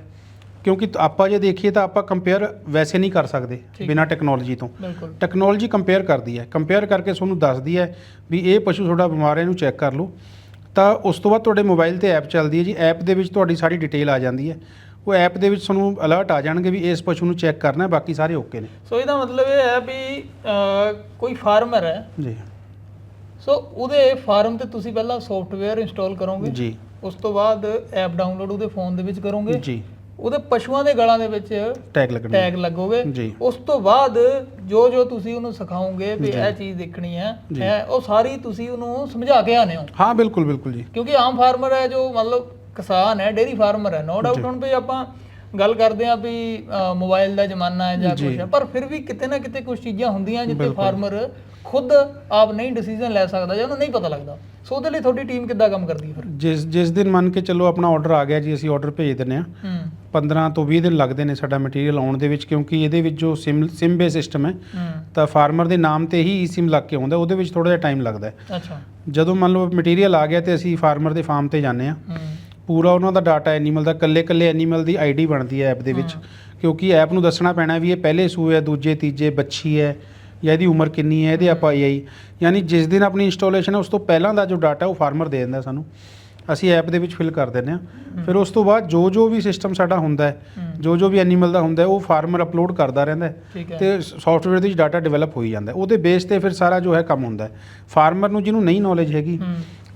ਕਿਉਂਕਿ ਆਪਾਂ ਜੇ ਦੇਖੀਏ ਤਾਂ ਆਪਾਂ ਕੰਪੇਅਰ ਵੈਸੇ ਨਹੀਂ ਕਰ ਸਕਦੇ। ਬਿਨਾਂ ਟੈਕਨੋਲੋਜੀ ਤੋਂ। ਬਿਲਕੁਲ। ਟੈਕਨੋਲੋਜੀ ਕੰਪੇਅਰ ਕਰਦੀ ਹੈ। ਕੰਪੇਅਰ ਕਰਕੇ ਤੁਹਾਨੂੰ ਦੱਸਦੀ ਹੈ ਵੀ ਇਹ ਪਸ਼ੂ ਤੁਹਾਡਾ ਬਿਮਾਰ ਹੈ ਇਹਨੂੰ ਚੈੱਕ ਕਰ ਲਓ ਤਾਂ ਉਸ ਤੋਂ ਬਾਅਦ ਤੁਹਾਡੇ ਮੋਬਾਈਲ ਤੇ ਐਪ ਚੱਲਦੀ ਹੈ ਜੀ। ਐਪ ਦੇ ਵਿੱਚ ਤੁਹਾਡੀ ਸਾਰੀ ਡਿਟੇਲ ਆ ਜਾਂਦੀ ਹੈ। ਉਹ ਐਪ ਦੇ ਵਿੱਚ ਤੁਹਾਨੂੰ ਅਲਰਟ ਆ ਜਾਣਗੇ ਵੀ ਇਸ ਪਸ਼ੂ ਨੂੰ ਚੈੱਕ ਕਰਨਾ ਹੈ ਬਾਕੀ ਸਾਰੇ ਓਕੇ ਨੇ। ਸੋ ਇਹਦਾ ਮਤਲਬ ਇਹ ਹੈ ਵੀ ਕੋਈ ਫਾਰਮਰ ਹੈ। ਜੀ। ਸੋ ਉਹਦੇ ਫਾਰਮ ਤੇ ਤੁਸੀਂ ਪਹਿਲਾਂ ਸੌਫਟਵੇਅਰ ਇੰਸਟਾਲ ਕਰੋਗੇ। ਜੀ। ਉਸ ਤੋਂ ਬਾਅਦ ਐਪ ਡਾਊਨਲੋਡ ਉਹਦੇ ਫੋਨ ਦੇ ਵਿੱਚ ਕਰੋਗੇ। ਜੀ। ਉਹਦੇ ਪਸ਼ੂਆਂ ਦੇ ਗਲਾਂ ਦੇ ਵਿੱਚ ਟੈਗ ਲੱਗਣਾ ਟੈਗ ਲੱਗੋਗੇ ਜੀ। ਉਸ ਤੋਂ ਬਾਅਦ ਜੋ ਜੋ ਤੁਸੀਂ ਉਹਨੂੰ ਸਿਖਾਓਗੇ ਵੀ। ਇਹ ਚੀਜ਼ ਦੇਖਣੀ ਹੈ ਜੀ। ਹੈ ਉਹ ਸਾਰੀ ਤੁਸੀਂ ਉਹਨੂੰ ਸਮਝਾ ਕੇ ਆਨੇ ਹੋ ਹਾਂ ਬਿਲਕੁਲ ਬਿਲਕੁਲ ਜੀ ਕਿਉਂਕਿ ਆਮ ਫਾਰਮਰ ਹੈ ਜੋ ਮਤਲਬ ਕਿਸਾਨ ਹੈ ਡੇਰੀ ਫਾਰਮਰ ਹੈ ਨੋ ਡਾਊਟ। ਹੁਣ ਵੀ ਆਪਾਂ ਗੱਲ ਕਰਦੇ ਹਾਂ ਵੀ ਅ, ਮੋਬਾਈਲ ਦਾ ਜ਼ਮਾਨਾ ਹੈ ਜਾਂ। ਕੁਝ ਹੈ ਪਰ ਫਿਰ ਵੀ ਕਿਤੇ ਨਾ ਕਿਤੇ ਕੁਝ ਚੀਜ਼ਾਂ ਹੁੰਦੀਆਂ ਜਿੱਥੇ। ਫਾਰਮਰ ਖੁਦ ਆਪ ਨਹੀਂ ਡਿਸੀਜਨ ਲੈ ਸਕਦਾ ਜਾਂ ਉਹਨੂੰ ਨਹੀਂ ਪਤਾ ਲੱਗਦਾ। ਸੋ ਉਹਦੇ ਲਈ ਤੁਹਾਡੀ ਟੀਮ ਕਿੱਦਾਂ ਕੰਮ ਕਰਦੀ ਹੈ ਫਿਰ? ਜਿਸ ਜਿਸ ਦਿਨ ਮੰਨ ਕੇ ਚੱਲੋ ਆਪਣਾ ਆਰਡਰ ਆ ਗਿਆ ਜੀ ਅਸੀਂ ਆਰਡਰ ਭੇਜ ਦਿੰਨੇ ਆ ਹੂੰ। 15 ਤੋਂ 20 ਦਿਨ ਲੱਗਦੇ ਨੇ ਸਾਡਾ ਮਟੀਰੀਅਲ ਆਉਣ ਦੇ ਵਿੱਚ ਕਿਉਂਕਿ ਇਹਦੇ ਵਿੱਚ ਜੋ ਸਿਮ ਸਿਮ ਬੇ ਸਿਸਟਮ ਹੈ ਹੂੰ। ਤਾਂ ਫਾਰਮਰ ਦੇ ਨਾਮ ਤੇ ਹੀ ਸਿਮ ਲੱਗ ਕੇ ਆਉਂਦਾ ਉਹਦੇ ਵਿੱਚ ਥੋੜਾ ਜਿਹਾ ਟਾਈਮ ਲੱਗਦਾ ਹੈ। ਅੱਛਾ। ਜਦੋਂ ਮੰਨ ਲਓ ਮਟੀਰੀਅਲ ਆ ਗਿਆ ਤੇ ਅਸੀਂ ਫਾਰਮਰ ਦੇ ਫਾਰਮ ਤੇ ਜਾਂਦੇ ਆ ਹੂੰ। ਪੂਰਾ ਉਹਨਾਂ ਦਾ ਡਾਟਾ ਐਨੀਮਲ ਦਾ ਕੱਲੇ ਕੱਲੇ ਐਨੀਮਲ ਦੀ ਆਈਡੀ ਬਣਦੀ ਹੈ ਐਪ ਦੇ ਵਿੱਚ। ਕਿਉਂਕਿ ਐਪ ਨੂੰ ਦੱਸਣਾ ਪੈਣਾ ਵੀ ਇਹ ਪਹਿਲੇ ਸੂਏ ਹੈ ਦੂਜੇ ਤੀਜੇ ਬੱਚੀ ਹੈ। ਜਾਂ ਇਹਦੀ ਉਮਰ ਕਿੰਨੀ ਹੈ ਇਹਦੇ ਆਪਾਂ ਆਈ ਯਾਨੀ ਜਿਸ ਦਿਨ ਆਪਣੀ ਇੰਸਟਾਲੇਸ਼ਨ ਹੈ ਉਸ ਤੋਂ ਪਹਿਲਾਂ ਦਾ ਜੋ ਡਾਟਾ ਉਹ ਫਾਰਮਰ ਦੇ ਦਿੰਦਾ ਸਾਨੂੰ। ਅਸੀਂ ਐਪ ਦੇ ਵਿੱਚ ਫਿਲ ਕਰ ਦਿੰਦੇ ਆ ਫਿਰ ਉਸ ਤੋਂ ਬਾਅਦ ਜੋ ਜੋ ਵੀ ਸਿਸਟਮ ਸਾਡਾ ਹੁੰਦਾ ਹੈ ਜੋ ਜੋ ਵੀ ਐਨੀਮਲ ਦਾ ਹੁੰਦਾ ਹੈ ਉਹ ਫਾਰਮਰ ਅਪਲੋਡ ਕਰਦਾ ਰਹਿੰਦਾ ਤੇ ਸੌਫਟਵੇਅਰ ਦੇ ਵਿੱਚ ਡਾਟਾ ਡਿਵੈਲਪ ਹੋਈ ਜਾਂਦਾ ਉਹਦੇ ਬੇਸ ਤੇ ਫਿਰ ਸਾਰਾ ਜੋ ਹੈ ਕੰਮ ਹੁੰਦਾ ਹੈ। ਫਾਰਮਰ ਨੂੰ ਜਿਹਨੂੰ ਨਹੀਂ ਨੌਲੇਜ ਹੈਗੀ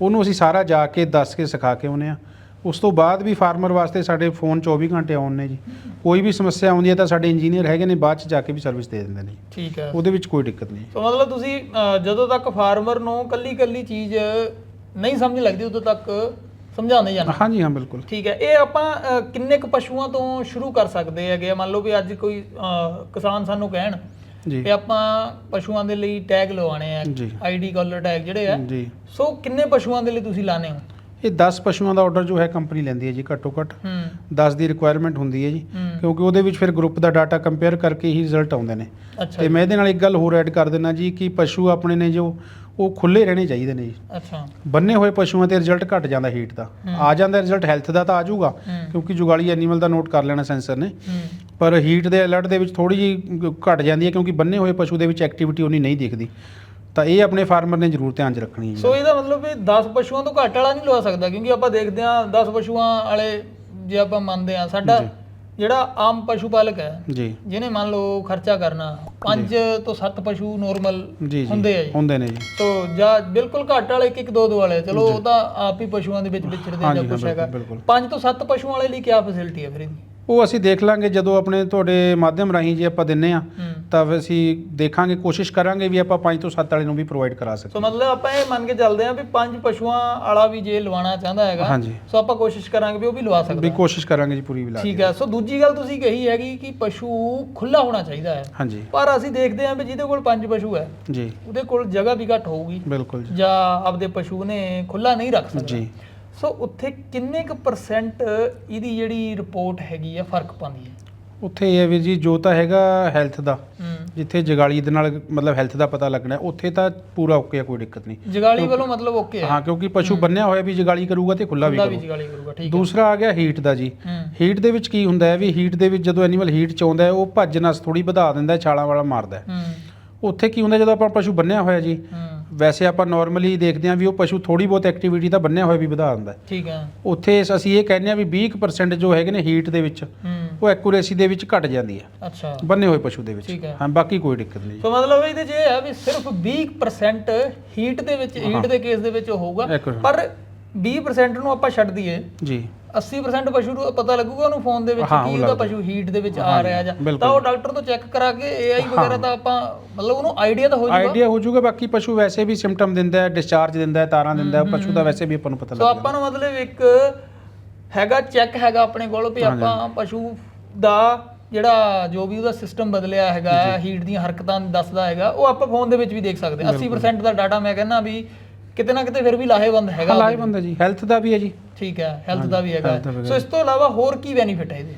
ਉਹਨੂੰ ਅਸੀਂ ਸਾਰਾ ਜਾ ਕੇ ਦੱਸ ਕੇ ਸਿਖਾ ਕੇ ਆਉਂਦੇ ਆ ਉਸ ਤੋਂ ਬਾਅਦ ਵੀ ਫਾਰਮਰ ਵਾਸਤੇ ਸਾਡੇ ਫੋਨ 24 ਘੰਟੇ ਆਨ ਨੇ ਜੀ। ਕੋਈ ਵੀ ਸਮੱਸਿਆ ਆਉਂਦੀ ਹੈ ਤਾਂ ਸਾਡੇ ਇੰਜੀਨੀਅਰ ਹੈਗੇ ਨੇ ਬਾਅਦ ਚ ਜਾ ਕੇ ਵੀ ਸਰਵਿਸ ਦੇ ਦਿੰਦੇ ਨੇ। ਠੀਕ ਹੈ। ਉਹਦੇ ਵਿੱਚ ਕੋਈ ਦਿੱਕਤ ਨਹੀਂ। ਸੋ ਮਤਲਬ ਤੁਸੀਂ ਅ, ਜਦੋਂ ਤੱਕ ਫਾਰਮਰ ਨੂੰ ਕੱਲੀ ਕੱਲੀ ਚੀਜ਼ ਨਹੀਂ ਸਮਝ ਲੱਗਦੀ ਉਦੋਂ ਤੱਕ ਸਮਝਾਉਂਦੇ ਜਾਣਾ ਹਾਂਜੀ ਹਾਂ ਬਿਲਕੁਲ। ਠੀਕ ਹੈ। ਇਹ ਆਪਾਂ ਅ, ਕਿੰਨੇ ਕੁ ਪਸ਼ੂਆਂ ਤੋਂ ਸ਼ੁਰੂ ਕਰ ਸਕਦੇ ਹੈਗੇ ਆ? ਮੰਨ ਲਓ ਵੀ ਅੱਜ ਕੋਈ ਅ, ਕਿਸਾਨ ਸਾਨੂੰ ਕਹਿਣ ਜੀ। ਇਹ ਆਪਾਂ ਪਸ਼ੂਆਂ ਦੇ ਲਈ ਟੈਗ ਲਵਾਉਣੇ ਆ ਜੀ। ਆਈਡੀ ਕਾਲਰ ਟੈਗ ਜਿਹੜੇ ਆ। ਜੀ। ਸੋ ਕਿੰਨੇ ਪਸ਼ੂਆਂ ਦੇ ਲਈ ਤੁਸੀਂ ਲਾਣੇ ਹੋ? ਇਹ 10 ਪਸ਼ੂਆਂ ਦਾ ਆਰਡਰ ਜੋ ਹੈ ਕੰਪਨੀ ਲੈਂਦੀ ਹੈ ਜੀ ਘੱਟੋ ਘੱਟ ਹੂੰ। 10 ਦੀ ਰਿਕੁਆਇਰਮੈਂਟ ਹੁੰਦੀ ਹੈ ਜੀ। ਕਿਉਂਕਿ ਉਹਦੇ ਵਿੱਚ ਫਿਰ ਗਰੁੱਪ ਦਾ ਡਾਟਾ ਕੰਪੇਅਰ ਕਰਕੇ ਹੀ ਰਿਜ਼ਲਟ ਆਉਂਦੇ ਨੇ। ਤੇ ਮੈਂ ਇਹਦੇ ਨਾਲ ਇੱਕ ਗੱਲ ਹੋਰ ਐਡ ਕਰ ਦਿੰਦਾ ਜੀ ਕਿ ਪਸ਼ੂ ਆਪਣੇ ਨੇ ਜੋ ਉਹ ਖੁੱਲੇ ਰਹਿਣੇ ਚਾਹੀਦੇ ਨੇ ਜੀ। ਅੱਛਾ। ਬੰਨੇ ਹੋਏ ਪਸ਼ੂਆਂ ਤੇ ਰਿਜ਼ਲਟ ਘਟ ਜਾਂਦਾ ਹੀਟ ਦਾ। ਆ ਜਾਂਦਾ ਰਿਜ਼ਲਟ ਹੈਲਥ ਦਾ ਤਾਂ ਆ ਜਾਊਗਾ। ਕਿਉਂਕਿ ਜੁਗਾਲੀ ਐਨੀਮਲ ਦਾ ਨੋਟ ਕਰ ਲੈਣਾ ਸੈਂਸਰ ਨੇ। ਪਰ ਹੀਟ ਦੇ ਅਲਰਟ ਦੇ ਵਿੱਚ ਥੋੜੀ ਜੀ ਘਟ ਜਾਂਦੀ ਹੈ ਕਿਉਂਕਿ ਬੰਨੇ ਹੋਏ ਪਸ਼ੂ ਦੇ ਵਿੱਚ ਐਕਟੀਵਿਟੀ ਉਨੀ ਨਹੀਂ ਦਿਖਦੀ। ਤਾਂ ਇਹ ਆਪਣੇ ਫਾਰਮਰ ਨੇ ਜ਼ਰੂਰ ਧਿਆਨ 'ਚ ਰੱਖਣੀ ਹੈ ਸੋ ਇਹਦਾ ਮਤਲਬ ਵੀ 10 ਪਸ਼ੂਆਂ ਤੋਂ ਘੱਟ ਵਾਲਾ ਨਹੀਂ ਲਵਾ ਸਕਦਾ ਕਿਉਂਕਿ ਆਪਾਂ ਦੇਖਦੇ ਹਾਂ 10 ਪਸ਼ੂਆਂ ਵਾਲੇ ਜੇ ਆਪਾਂ ਮੰਨਦੇ ਹਾਂ ਸਾਡਾ। ਜਿਹੜਾ ਆਮ ਪਸ਼ੂ ਪਾਲਕ ਹੈ ਜੀ। ਜਿਹਨੇ ਮੰਨ ਲਓ ਖਰਚਾ ਕਰਨਾ 5 ਤੋਂ 7 ਪਸ਼ੂ ਨੋਰਮਲ ਹੁੰਦੇ ਆ ਜੀ। ਹੁੰਦੇ ਨੇ ਜੀ। ਸੋ ਜਾਂ ਬਿਲਕੁਲ ਘੱਟ ਵਾਲੇ ਇੱਕ ਇੱਕ ਦੋ ਦੋ ਵਾਲੇ ਚਲੋ ਉਹ ਤਾਂ ਆਪ ਹੀ ਪਸ਼ੂਆਂ ਦੇ ਵਿੱਚ ਵਿਚਰਦੇ ਜਾਂ ਕੁਛ ਹੈਗਾ। ਬਿਲਕੁਲ, 5 ਤੋਂ 7 ਪਸ਼ੂਆਂ ਵਾਲੇ ਲਈ ਕੀ ਫੈਸਿਲਿਟੀ ਹੈ ਫਿਰ ਇਹਦੀ? ਉਹ ਅਸੀਂ ਦੇਖ ਲਾਂਗੇ ਜਦੋਂ ਆਪਣੇ ਤੁਹਾਡੇ ਮਾਧਿਅਮ ਰਾਹੀਂ ਜੇ ਆਪਾਂ ਦਿੰਨੇ ਆ ਤਾਂ ਫਿਰ ਅਸੀਂ ਦੇਖਾਂਗੇ ਕੋਸ਼ਿਸ਼ ਕਰਾਂਗੇ ਵੀ ਆਪਾਂ 5 ਤੋਂ 7 ਵਾਲੇ ਨੂੰ ਵੀ ਪ੍ਰੋਵਾਈਡ ਕਰਾ ਸੋ ਸਕੀਏ ਮਤਲਬ ਆਪਾਂ ਇਹ ਮੰਨ ਕੇ ਚੱਲਦੇ ਹਾਂ ਵੀ ਪੰਜ ਪਸ਼ੂਆਂ ਵਾਲਾ ਵੀ ਜੇ ਲਵਾਉਣਾ ਚਾਹੁੰਦਾ ਹੈਗਾ। ਸੋ ਆਪਾਂ ਕੋਸ਼ਿਸ਼ ਕਰਾਂਗੇ ਵੀ ਉਹ ਵੀ ਲਵਾ ਵੀ ਸਕਦਾ ਹੈ। ਕੋਸ਼ਿਸ਼ ਕਰਾਂਗੇ ਜੀ ਪੂਰੀ ਵਿਲਾ ਠੀਕ ਹੈ ਸੋ ਦੂਜੀ ਗੱਲ ਤੁਸੀਂ ਕਹੀ ਹੈਗੀ ਕਿ ਪਸ਼ੂ ਖੁੱਲਾ ਹੋਣਾ ਚਾਹੀਦਾ ਹੈ। ਹਾਂਜੀ। ਪਰ ਅਸੀਂ ਦੇਖਦੇ ਹਾਂ ਵੀ ਜਿਹਦੇ ਕੋਲ ਪੰਜ ਪਸ਼ੂ ਹੈ ਜੀ। ਉਹਦੇ ਕੋਲ ਜਗ੍ਹਾ ਵੀ ਘੱਟ ਹੋਊਗੀ। ਬਿਲਕੁਲ ਜੀ। ਜਾਂ ਆਪਦੇ ਪਸ਼ੂ ਨੇ ਖੁੱਲਾ ਨਹੀਂ ਰੱਖ ਸਕਦਾ। ਜੀ ਸੋ ਉੱਥੇ ਕਿੰਨੇ ਕੁ ਪਰਸੈਂਟ ਇਹਦੀ ਜਿਹੜੀ ਰਿਪੋਰਟ ਹੈਗੀ ਆ ਫ਼ਰਕ ਪਾਉਂਦੀ ਹੈ? ਉੱਥੇ ਇਹ ਹੈ ਜੀ ਜੋ ਤਾਂ ਹੈਗਾ ਹੈਲਥ ਦਾ ਜਿੱਥੇ ਜਗਾਲੀ ਦੇ ਨਾਲ ਮਤਲਬ ਹੈਲਥ ਦਾ ਪਤਾ ਲੱਗਣਾ ਉੱਥੇ ਤਾਂ ਪੂਰਾ ਓਕੇ ਆ ਕੋਈ ਦਿੱਕਤ ਨਹੀਂ। ਜਗਾਲੀ ਵੱਲੋਂ ਮਤਲਬ ਓਕੇ ਹੈ ਹਾਂ ਕਿਉਂਕਿ ਪਸ਼ੂ ਬੰਨਿਆ ਹੋਇਆ ਵੀ ਜਗਾਲੀ ਕਰੂਗਾ ਤੇ ਖੁੱਲਾ ਵੀ ਖੁੱਲਾ ਵੀ ਕਰੂਗਾ। ਜਗਾਲੀ ਕਰੂਗਾ ਠੀਕ ਹੈ। ਦੂਸਰਾ ਆ ਗਿਆ ਹੀਟ ਦਾ ਜੀ। ਹੀਟ ਦੇ ਵਿੱਚ ਕੀ ਹੁੰਦਾ ਹੈ ਵੀ ਹੀਟ ਦੇ ਵਿੱਚ ਜਦੋਂ ਐਨੀਮਲ ਹੀਟ ਚ ਆਉਂਦਾ ਹੈ ਉਹ ਭੱਜ ਨਸ ਥੋੜੀ ਵਧਾ ਦਿੰਦਾ ਛਾਲਾਂ ਵਾਲਾ ਮਾਰਦਾ ਹੈ। ਉੱਥੇ ਕੀ ਹੁੰਦਾ ਜਦੋਂ ਆਪਾਂ ਪਸ਼ੂ ਬੰਨਿਆ ਹੋਇਆ ਜੀ ਵੈਸੇ ਆਪਾਂ ਨਾਰਮਲੀ ਦੇਖਦੇ ਹਾਂ ਵੀ ਉਹ ਪਸ਼ੂ ਥੋੜੀ ਬਹੁਤ ਐਕਟੀਵਿਟੀ ਤਾਂ ਬੰਨਿਆ ਹੋਇਆ ਵੀ ਵਧਾ ਦਿੰਦਾ ਹੈ। ਠੀਕ ਹੈ। ਉੱਥੇ ਅਸੀਂ ਇਹ ਕਹਿੰਦੇ ਹਾਂ ਵੀ 20% ਜੋ ਹੈਗੇ ਨੇ ਹੀਟ ਦੇ ਵਿੱਚ ਹੂੰ। ਉਹ ਐਕੂਰੇਸੀ ਦੇ ਵਿੱਚ ਘਟ ਜਾਂਦੀ ਹੈ। ਅੱਛਾ। ਬੰਨੇ ਹੋਏ ਪਸ਼ੂ ਦੇ ਵਿੱਚ। ਹੈ। ਹਾਂ ਬਾਕੀ ਕੋਈ ਦਿੱਕਤ ਨਹੀਂ। ਸੋ ਮਤਲਬ ਇਹਦੇ 'ਚ ਇਹ ਹੈ ਵੀ ਸਿਰਫ 20% ਹੀਟ ਦੇ ਵਿੱਚ ਹੀਟ ਦੇ ਕੇਸ ਦੇ ਵਿੱਚ ਹੋਊਗਾ। Accurate। ਪਰ 20% ਨੂੰ ਆਪਾਂ ਛੱਡ ਦਈਏ। ਜੀ। 80% ਪਸ਼ੂ ਨੂੰ ਪਤਾ ਲੱਗੂਗਾ ਉਹਨੂੰ ਫੋਨ ਦੇ ਵਿੱਚ ਹਾਂ, ਕਿ ਉਹ ਉਹਦਾ ਲੱਗਦਾ। ਪਸ਼ੂ ਹੀਟ ਦੇ ਵਿੱਚ ਆ ਰਿਹਾ ਜਾਂ। ਬਿਲਕੁਲ। ਤਾਂ ਉਹ ਡਾਕਟਰ ਤੋਂ ਚੈੱਕ ਕਰਾ ਕੇ ਏਆਈ ਵਗੈਰਾ ਤਾਂ ਆਪਾਂ ਮਤਲਬ ਉਹਨੂੰ ਆਈਡੀਆ ਤਾਂ ਹੋ ਜਾਊਗਾ ਆਈਡੀਆ ਹੋ ਜਾਊਗਾ ਬਾਕੀ ਪਸ਼ੂ ਵੈਸੇ ਵੀ ਸਿੰਪਟਮ ਦਿੰਦਾ ਹੈ ਡਿਸਚਾਰਜ ਦਿੰਦਾ ਹੈ ਤਾਰਾਂ ਦਿੰਦਾ ਹੈ ਪਸ਼ੂ ਦਾ ਵੈਸੇ ਵੀ ਆਪਾਂ ਨੂੰ ਪਤਾ ਸੋ ਆਪਾਂ ਨੂੰ ਮਤਲਬ ਇੱਕ ਹੈਗਾ ਚੈੱਕ ਹੈਗਾ ਆਪਣੇ ਕੋਲ ਵੀ ਆਪਾਂ ਪਸ਼ੂ ਦਾ ਜਿਹੜਾ ਜੋ ਵੀ ਉਹਦਾ ਸਿਸਟਮ ਬਦਲਿਆ ਹੈਗਾ ਹੀਟ ਦੀਆਂ ਹਰਕਤਾਂ ਦੱਸਦਾ ਹੈਗਾ ਉਹ ਆਪਾਂ ਫੋਨ ਦੇ ਵਿੱਚ ਵੀ ਦੇਖ ਸਕਦੇ ਹਾਂ। 80% ਦਾ ਡਾਟਾ ਮੈਂ ਕਹਿੰਦਾ ਵੀ ਕਿਤੇ ਨਾ ਕਿਤੇ ਫਿਰ ਵੀ ਲਾਹੇਵੰਦ ਹੈਗਾ ਲਾਈਵ ਹੁੰਦਾ ਜੀ ਹੈਲਥ ਦਾ ਵੀ ਹੈ ਜੀ। ਠੀਕ ਹੈ ਹੈਲਥ ਦਾ ਵੀ ਹੈਗਾ। health ਦਾ ਵੀ ਸੋ ਇਸ ਤੋਂ ਇਲਾਵਾ ਹੋਰ ਕੀ ਬੈਨੀਫਿਟ ਹੈ ਇਹਦੇ?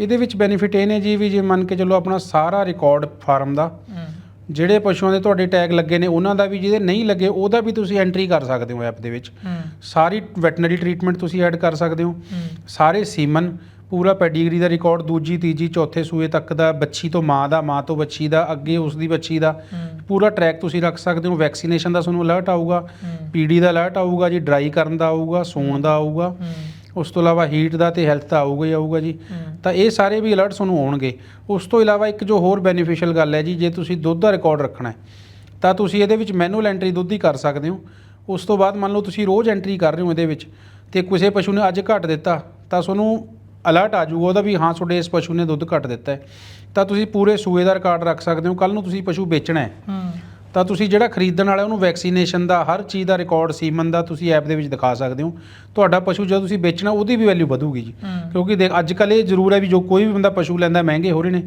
ਇਹਦੇ ਵਿੱਚ ਬੈਨੀਫਿਟ ਇਹ ਨੇ ਜੀ ਵੀ ਜੇ ਮੰਨ ਕੇ ਚੱਲੋ ਆਪਣਾ ਸਾਰਾ ਰਿਕਾਰਡ ਫਾਰਮ ਦਾ ਜਿਹੜੇ ਪਸ਼ੂਆਂ ਦੇ ਤੁਹਾਡੇ ਟੈਗ ਲੱਗੇ ਨੇ ਉਹਨਾਂ ਦਾ ਵੀ ਜਿਹਦੇ ਨਹੀਂ ਲੱਗੇ ਉਹਦਾ ਵੀ ਤੁਸੀਂ ਐਂਟਰੀ ਕਰ ਸਕਦੇ ਹੋ ਐਪ ਦੇ ਵਿੱਚ। ਸਾਰੀ ਵੈਟਨਰੀ ਟ੍ਰੀਟਮੈਂਟ ਤੁਸੀਂ ਐਡ ਕਰ ਸਕਦੇ ਹੋ। ਹੂੰ। ਸਾਰੇ ਸੀਮਨ ਪੂਰਾ ਪੈਡੀਗਰੀ ਦਾ ਰਿਕਾਰਡ ਦੂਜੀ ਤੀਜੀ ਚੌਥੇ ਸੂਏ ਤੱਕ ਦਾ ਬੱਚੀ ਤੋਂ ਮਾਂ ਦਾ ਮਾਂ ਤੋਂ ਬੱਚੀ ਦਾ ਅੱਗੇ ਉਸ ਦੀ ਬੱਚੀ ਦਾ ਹੂੰ। ਪੂਰਾ ਟਰੈਕ ਤੁਸੀਂ ਰੱਖ ਸਕਦੇ ਹੋ। ਵੈਕਸੀਨੇਸ਼ਨ ਦਾ ਤੁਹਾਨੂੰ ਅਲਰਟ ਆਊਗਾ ਹੂੰ। ਪੀਡੀ ਦਾ ਅਲਰਟ ਆਊਗਾ ਜੀ ਡਰਾਈ ਕਰਨ ਦਾ ਆਊਗਾ ਸੌਣ ਦਾ ਆਊਗਾ ਹੂੰ। ਉਸ ਤੋਂ ਇਲਾਵਾ ਹੀਟ ਦਾ ਤੇ ਹੈਲਥ ਦਾ ਆਊਗਾ ਹੀ ਆਊਗਾ ਜੀ। ਹੂੰ। ਤਾਂ ਇਹ ਸਾਰੇ ਵੀ ਅਲਰਟ ਤੁਹਾਨੂੰ ਆਉਣਗੇ। ਉਸ ਤੋਂ ਇਲਾਵਾ ਇੱਕ ਜੋ ਹੋਰ ਬੈਨੀਫੀਸ਼ੀਅਲ ਗੱਲ ਹੈ ਜੀ ਜੇ ਤੁਸੀਂ ਦੁੱਧ ਦਾ ਰਿਕਾਰਡ ਰੱਖਣਾ ਹੈ ਤਾਂ ਤੁਸੀਂ ਇਹਦੇ ਵਿੱਚ ਮੈਨੂਅਲ ਐਂਟਰੀ ਦੁੱਧ ਦੀ ਕਰ ਸਕਦੇ ਹੋ। ਉਸ ਤੋਂ ਬਾਅਦ ਮੰਨ ਲਓ ਤੁਸੀਂ ਰੋਜ਼ ਐਂਟਰੀ ਕਰ ਰਹੇ ਹੋ ਇਹਦੇ ਵਿੱਚ ਤੇ ਕਿਸੇ ਪਸ਼ੂ ਨੇ ਅੱਜ ਘੱਟ ਦਿੱਤਾ ਤਾਂ ਤੁਹਾਨੂੰ ਅਲਰਟ ਆ ਜਾਊਗਾ ਉਹਦਾ ਵੀ ਹਾਂ ਤੁਹਾਡੇ ਇਸ ਪਸ਼ੂ ਨੇ ਦੁੱਧ ਘੱਟ ਦਿੱਤਾ ਹੈ। ਤਾਂ ਤੁਸੀਂ ਪੂਰੇ ਸੂਏ ਦਾ ਰਿਕਾਰਡ ਰੱਖ ਸਕਦੇ ਹੋ। ਕੱਲ ਨੂੰ ਤੁਸੀਂ ਪਸ਼ੂ ਵੇਚਣਾ ਹੈ। ਤਾਂ ਤੁਸੀਂ ਜਿਹੜਾ ਖਰੀਦਣ ਵਾਲਾ ਉਹਨੂੰ ਵੈਕਸੀਨੇਸ਼ਨ ਦਾ ਹਰ ਚੀਜ਼ ਦਾ ਰਿਕਾਰਡ ਸੀਮਨ ਦਾ ਤੁਸੀਂ ਐਪ ਦੇ ਵਿੱਚ ਦਿਖਾ ਸਕਦੇ ਹੋ। ਤੁਹਾਡਾ ਪਸ਼ੂ ਜਦੋਂ ਤੁਸੀਂ ਵੇਚਣਾ ਉਹਦੀ ਵੀ ਵੈਲਿਊ ਵਧੂਗੀ ਜੀ। ਕਿਉਂਕਿ ਦੇਖ ਅੱਜ ਕੱਲ੍ਹ ਇਹ ਜ਼ਰੂਰ ਹੈ ਵੀ ਜੋ ਕੋਈ ਵੀ ਬੰਦਾ ਪਸ਼ੂ ਲੈਂਦਾ ਮਹਿੰਗੇ ਹੋ ਰਹੇ ਨੇ।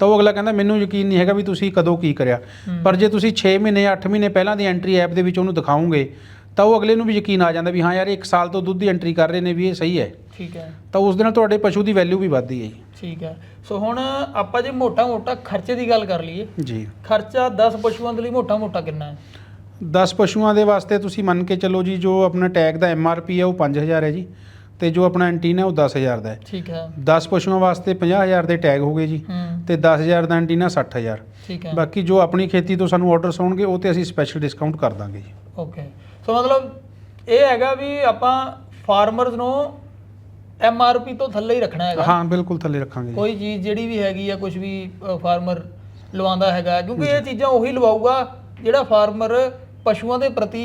ਤਾਂ ਉਹ ਅਗਲਾ ਕਹਿੰਦਾ ਮੈਨੂੰ ਯਕੀਨ ਨਹੀਂ ਹੈਗਾ ਵੀ ਤੁਸੀਂ ਕਦੋਂ ਕੀ ਕਰਿਆ। ਪਰ ਜੇ ਤੁਸੀਂ 6 ਮਹੀਨੇ 8 ਮਹੀਨੇ ਪਹਿਲਾਂ ਦੀ ਐਂਟਰੀ ਐਪ ਦੇ ਵਿੱਚ ਉਹਨੂੰ ਦਿਖਾਓਗੇ ਤਾਂ ਉਹ ਅਗਲੇ ਨੂੰ ਵੀ ਯਕੀਨ ਆ ਜਾਂਦਾ ਵੀ ਹਾਂ ਯਾਰ ਇੱਕ ਸਾਲ ਤੋਂ ਦੁੱਧ ਦੀ ਐਂਟਰੀ ਕਰ ਰਹੇ ਨੇ ਵੀ ਇਹ ਸਹੀ ਹੈ। ਠੀਕ ਹੈ। ਤਾਂ ਉਸ ਦੇ ਨਾਲ ਤੁਹਾਡੇ ਪਸ਼ੂ ਦੀ ਵੈਲਿਊ ਵੀ ਵੱਧਦੀ ਹੈ ਠੀਕ ਹੈ। ਸੋ ਹੁਣ ਆਪਾਂ ਜੇ ਮੋਟਾ-ਮੋਟਾ ਖਰਚੇ ਦੀ ਗੱਲ ਕਰ ਲਈਏ ਜੀ। ਜੀ ਖਰਚਾ 10 ਪਸ਼ੂਆਂ ਦੇ ਲਈ ਮੋਟਾ-ਮੋਟਾ ਕਿੰਨਾ ਹੈ? 10 ਪਸ਼ੂਆਂ ਦੇ ਵਾਸਤੇ ਤੁਸੀਂ ਮੰਨ ਕੇ ਚੱਲੋ ਜੀ ਜੋ ਆਪਣਾ ਟੈਗ ਦਾ ਐਮ ਆਰ ਪੀ ਹੈ ਉਹ 5000 ਹੈ ਜੀ। ਤੇ ਜੋ ਆਪਣਾ ਐਂਟੀਨਾ ਉਹ 10000 ਦਾ ਹੈ। ਠੀਕ ਹੈ। 10 ਪਸ਼ੂਆਂ ਵਾਸਤੇ 50000 ਦੇ ਟੈਗ ਹੋ ਗਏ ਜੀ। ਹੂੰ। ਤੇ 10000 ਦਾ ਐਂਟੀਨਾ 60000 ਠੀਕ ਹੈ। ਬਾਕੀ ਜੋ ਆਪਣੀ ਖੇਤੀ ਤੋਂ ਸਾਨੂੰ ਆਰਡਰਸ ਆਉਣਗੇ ਉਹ ਤੇ ਅਸੀਂ ਸਪੈਸ਼ਲ ਡਿਸਕਾਊਂਟ ਕਰ ਦਾਂਗੇ ਜੀ। ਓਕੇ ਸੋ ਮਤਲਬ ਇਹ ਹੈਗਾ ਵੀ ਆਪਾਂ ਫਾਰਮਰਸ ਨੂੰ ਐਮ ਆਰ ਪੀ ਤੋਂ ਥੱਲੇ ਹੀ ਰੱਖਣਾ ਹੈਗਾ। ਹਾਂ ਬਿਲਕੁਲ ਥੱਲੇ ਰੱਖਾਂਗੇ ਕੋਈ ਚੀਜ਼ ਜਿਹੜੀ ਵੀ ਹੈਗੀ ਆ ਕੁਝ ਵੀ ਫਾਰਮਰ ਲਵਾਉਂਦਾ ਹੈਗਾ ਕਿਉਂਕਿ ਇਹ ਚੀਜ਼ਾਂ ਉਹੀ ਲਵਾਊਗਾ ਜਿਹੜਾ ਫਾਰਮਰ ਪਸ਼ੂਆਂ ਦੇ ਪ੍ਰਤੀ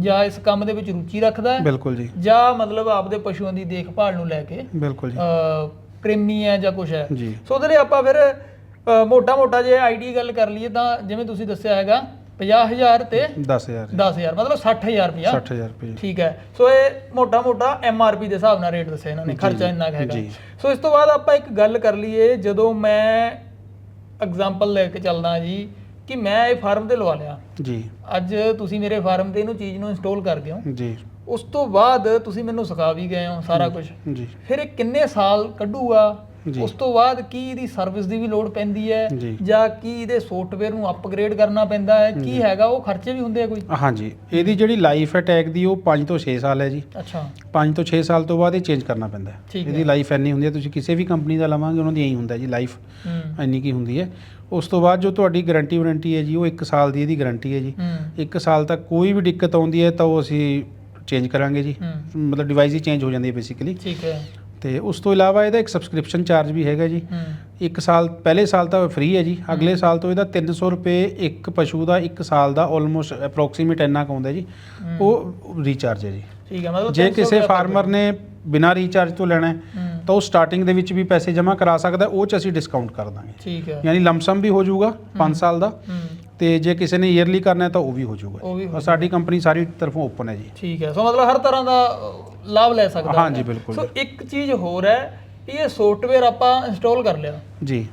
ਜਾਂ ਇਸ ਕੰਮ ਦੇ ਵਿੱਚ ਰੁਚੀ ਰੱਖਦਾ ਹੈ। ਬਿਲਕੁਲ ਜੀ। ਜਾਂ ਮਤਲਬ ਆਪਦੇ ਪਸ਼ੂਆਂ ਦੀ ਦੇਖਭਾਲ ਨੂੰ ਲੈ ਕੇ ਬਿਲਕੁਲ ਜੀ। ਅ, ਪ੍ਰੇਮੀ ਹੈ ਜਾਂ ਕੁਝ ਹੈ। ਜੀ। ਸੋ ਉਹਦੇ ਲਈ ਆਪਾਂ ਫਿਰ ਮੋਟਾ-ਮੋਟਾ ਜੇ ਆਈਡੀ ਗੱਲ ਕਰ ਲਈਏ ਤਾਂ ਜਿਵੇਂ ਤੁਸੀਂ ਦੱਸਿਆ ਹੈਗਾ 50000 ਤੇ 10000 ਜੀ। 10000 ਮਤਲਬ 60000 ਰੁਪਇਆ 60000 ਰੁਪਏ ਠੀਕ ਹੈ। ਸੋ ਇਹ ਮੋਟਾ-ਮੋਟਾ ਐਮਆਰਪੀ ਦੇ ਹਿਸਾਬ ਨਾਲ ਰੇਟ ਦੱਸਿਆ ਇਹਨਾਂ ਨੇ ਖਰਚਾ ਇੰਨਾ ਹੈਗਾ। ਸੋ ਇਸ ਤੋਂ ਬਾਅਦ ਆਪਾਂ ਇੱਕ ਗੱਲ ਕਰ ਲਈਏ ਜਦੋਂ ਮੈਂ ਐਗਜ਼ਾਮਪਲ ਲੈ ਕੇ ਚੱਲਦਾ ਜੀ ਕਿ ਮੈਂ ਇਹ ਫਾਰਮ ਤੇ ਲਵਾ ਲਿਆ। ਜੀ। ਅੱਜ ਤੁਸੀਂ ਮੇਰੇ ਫਾਰਮ ਤੇ ਇਹਨੂੰ ਚੀਜ਼ ਨੂੰ ਇੰਸਟਾਲ ਕਰ ਗਏ ਹੋ ਜੀ। ਉਸ ਤੋਂ ਬਾਅਦ ਤੁਸੀਂ ਮੈਨੂੰ ਸਿਖਾ ਵੀ ਗਏ ਹੋ ਸਾਰਾ ਕੁਝ ਜੀ। ਫਿਰ ਇਹ ਕਿੰਨੇ ਸਾਲ ਕੱਢੂਗਾ। ਉਸ ਤੋਂ ਬਾਅਦ ਕੀ ਇਹਦੀ ਸਰਵਿਸ ਦੀ ਵੀ ਲੋੜ ਪੈਂਦੀ ਹੈ ਜੀ। ਕੀ ਇਹਦੇ ਸੌਫਟਵੇਅਰ ਨੂੰ ਅਪਗ੍ਰੇਡ ਕਰਨਾ ਪੈਂਦਾ ਹੈ ਕੀ ਹੈਗਾ ਉਹ ਖਰਚੇ ਵੀ ਹੁੰਦੇ ਆ ਕੋਈ? ਹਾਂਜੀ ਇਹਦੀ ਜਿਹੜੀ ਲਾਈਫ ਹੈ ਟੈਗ ਦੀ ਉਹ 5 ਤੋਂ 6 ਸਾਲ ਹੈ ਜੀ। ਅੱਛਾ। 5 ਤੋਂ 6 ਸਾਲ ਤੋਂ ਬਾਅਦ ਇਹ ਚੇਂਜ ਕਰਨਾ ਪੈਂਦਾ ਹੈ। ਇਹਦੀ ਲਾਈਫ ਇੰਨੀ ਹੁੰਦੀ ਹੈ ਤੁਸੀਂ ਕਿਸੇ ਵੀ ਕੰਪਨੀ ਦਾ ਲਵਾਂਗੇ ਉਹਨਾਂ ਦੀ ਇਹੀ ਹੁੰਦਾ ਜੀ ਲਾਈਫ ਇੰਨੀ ਕੀ ਹੁੰਦੀ ਹੈ। ਉਸ ਤੋਂ ਬਾਅਦ ਜੋ ਤੁਹਾਡੀ ਗਾਰੰਟੀ ਵਾਰੰਟੀ ਹੈ ਜੀ ਉਹ 1 ਸਾਲ ਦੀ ਇਹਦੀ ਗਾਰੰਟੀ ਹੈ ਜੀ। ਹੂੰ। 1 ਸਾਲ ਤੱਕ ਕੋਈ ਵੀ ਦਿੱਕਤ ਆਉਂਦੀ ਹੈ ਤਾਂ ਉਹ ਅਸੀਂ ਚੇਂਜ ਕਰਾਂਗੇ ਜੀ। ਮਤਲਬ ਡਿਵਾਈਸ ਹੀ ਚੇਂਜ ਹੋ ਜਾਂਦੀ ਹੈ ਬੇਸਿਕਲੀ ਠੀਕ ਹੈ। ਤੇ ਉਸ ਤੋਂ ਇਲਾਵਾ ਇਹਦਾ ਇੱਕ ਸਬਸਕ੍ਰਿਪਸ਼ਨ ਚਾਰਜ ਵੀ ਹੈਗਾ ਜੀ। ਇੱਕ ਸਾਲ ਪਹਿਲੇ ਸਾਲ ਤਾਂ ਫ੍ਰੀ ਹੈ ਜੀ। ਅਗਲੇ ਸਾਲ ਤੋਂ ਇਹਦਾ 300 ਰੁਪਏ ਇੱਕ ਪਸ਼ੂ ਦਾ ਇੱਕ ਸਾਲ ਦਾ ਆਲਮੋਸਟ ਅਪਰੋਕਸੀਮੇਟ ਇੰਨਾ ਕੁ ਆਉਂਦਾ ਜੀ। ਉਹ ਰੀਚਾਰਜ ਹੈ ਜੀ। ਠੀਕ ਹੈ ਮਤਲਬ ਜੇ 300 ਕਿਸੇ ਫਾਰਮਰ ਨੇ ਬਿਨਾਂ ਰੀਚਾਰਜ ਤੋਂ ਲੈਣਾ ਤਾਂ ਉਹ ਸਟਾਰਟਿੰਗ ਦੇ ਵਿੱਚ ਵੀ ਪੈਸੇ ਜਮ੍ਹਾਂ ਕਰਾ ਸਕਦਾ ਉਹ ਚ ਅਸੀਂ ਡਿਸਕਾਊਂਟ ਕਰ ਦਾਂਗੇ। ਠੀਕ ਹੈ। ਯਾਨੀ ਲਮਸਮ ਵੀ ਹੋ ਜਾਊਗਾ 5 ਸਾਲ ਦਾ। ਤੇ ਜੇ ਕਿਸੇ ਨੇ ਈਅਰਲੀ ਕਰਨਾ ਹੈ ਤਾਂ ਉਹ ਵੀ ਹੋ ਜਾਊਗਾ ਉਹ ਵੀ ਹੋ ਔਰ ਸਾਡੀ ਕੰਪਨੀ ਸਾਰੀ ਤਰਫੋਂ ਓਪਨ ਹੈ ਜੀ। ਠੀਕ ਹੈ। ਸੋ ਮਤਲਬ ਹਰ ਤਰ੍ਹਾਂ ਦਾ ਅ, ਲਾਭ ਲੈ ਸਕਦਾ ਹੈ। ਹਾਂਜੀ, ਬਿਲਕੁਲ। ਸੋ ਇੱਕ ਚੀਜ਼ ਹੋਰ ਹੈ ਵੀ ਇਹ ਸੌਫਟਵੇਅਰ ਆਪਾਂ ਇੰਸਟਾਲ ਕਰ ਲਿਆ। ਜੀ।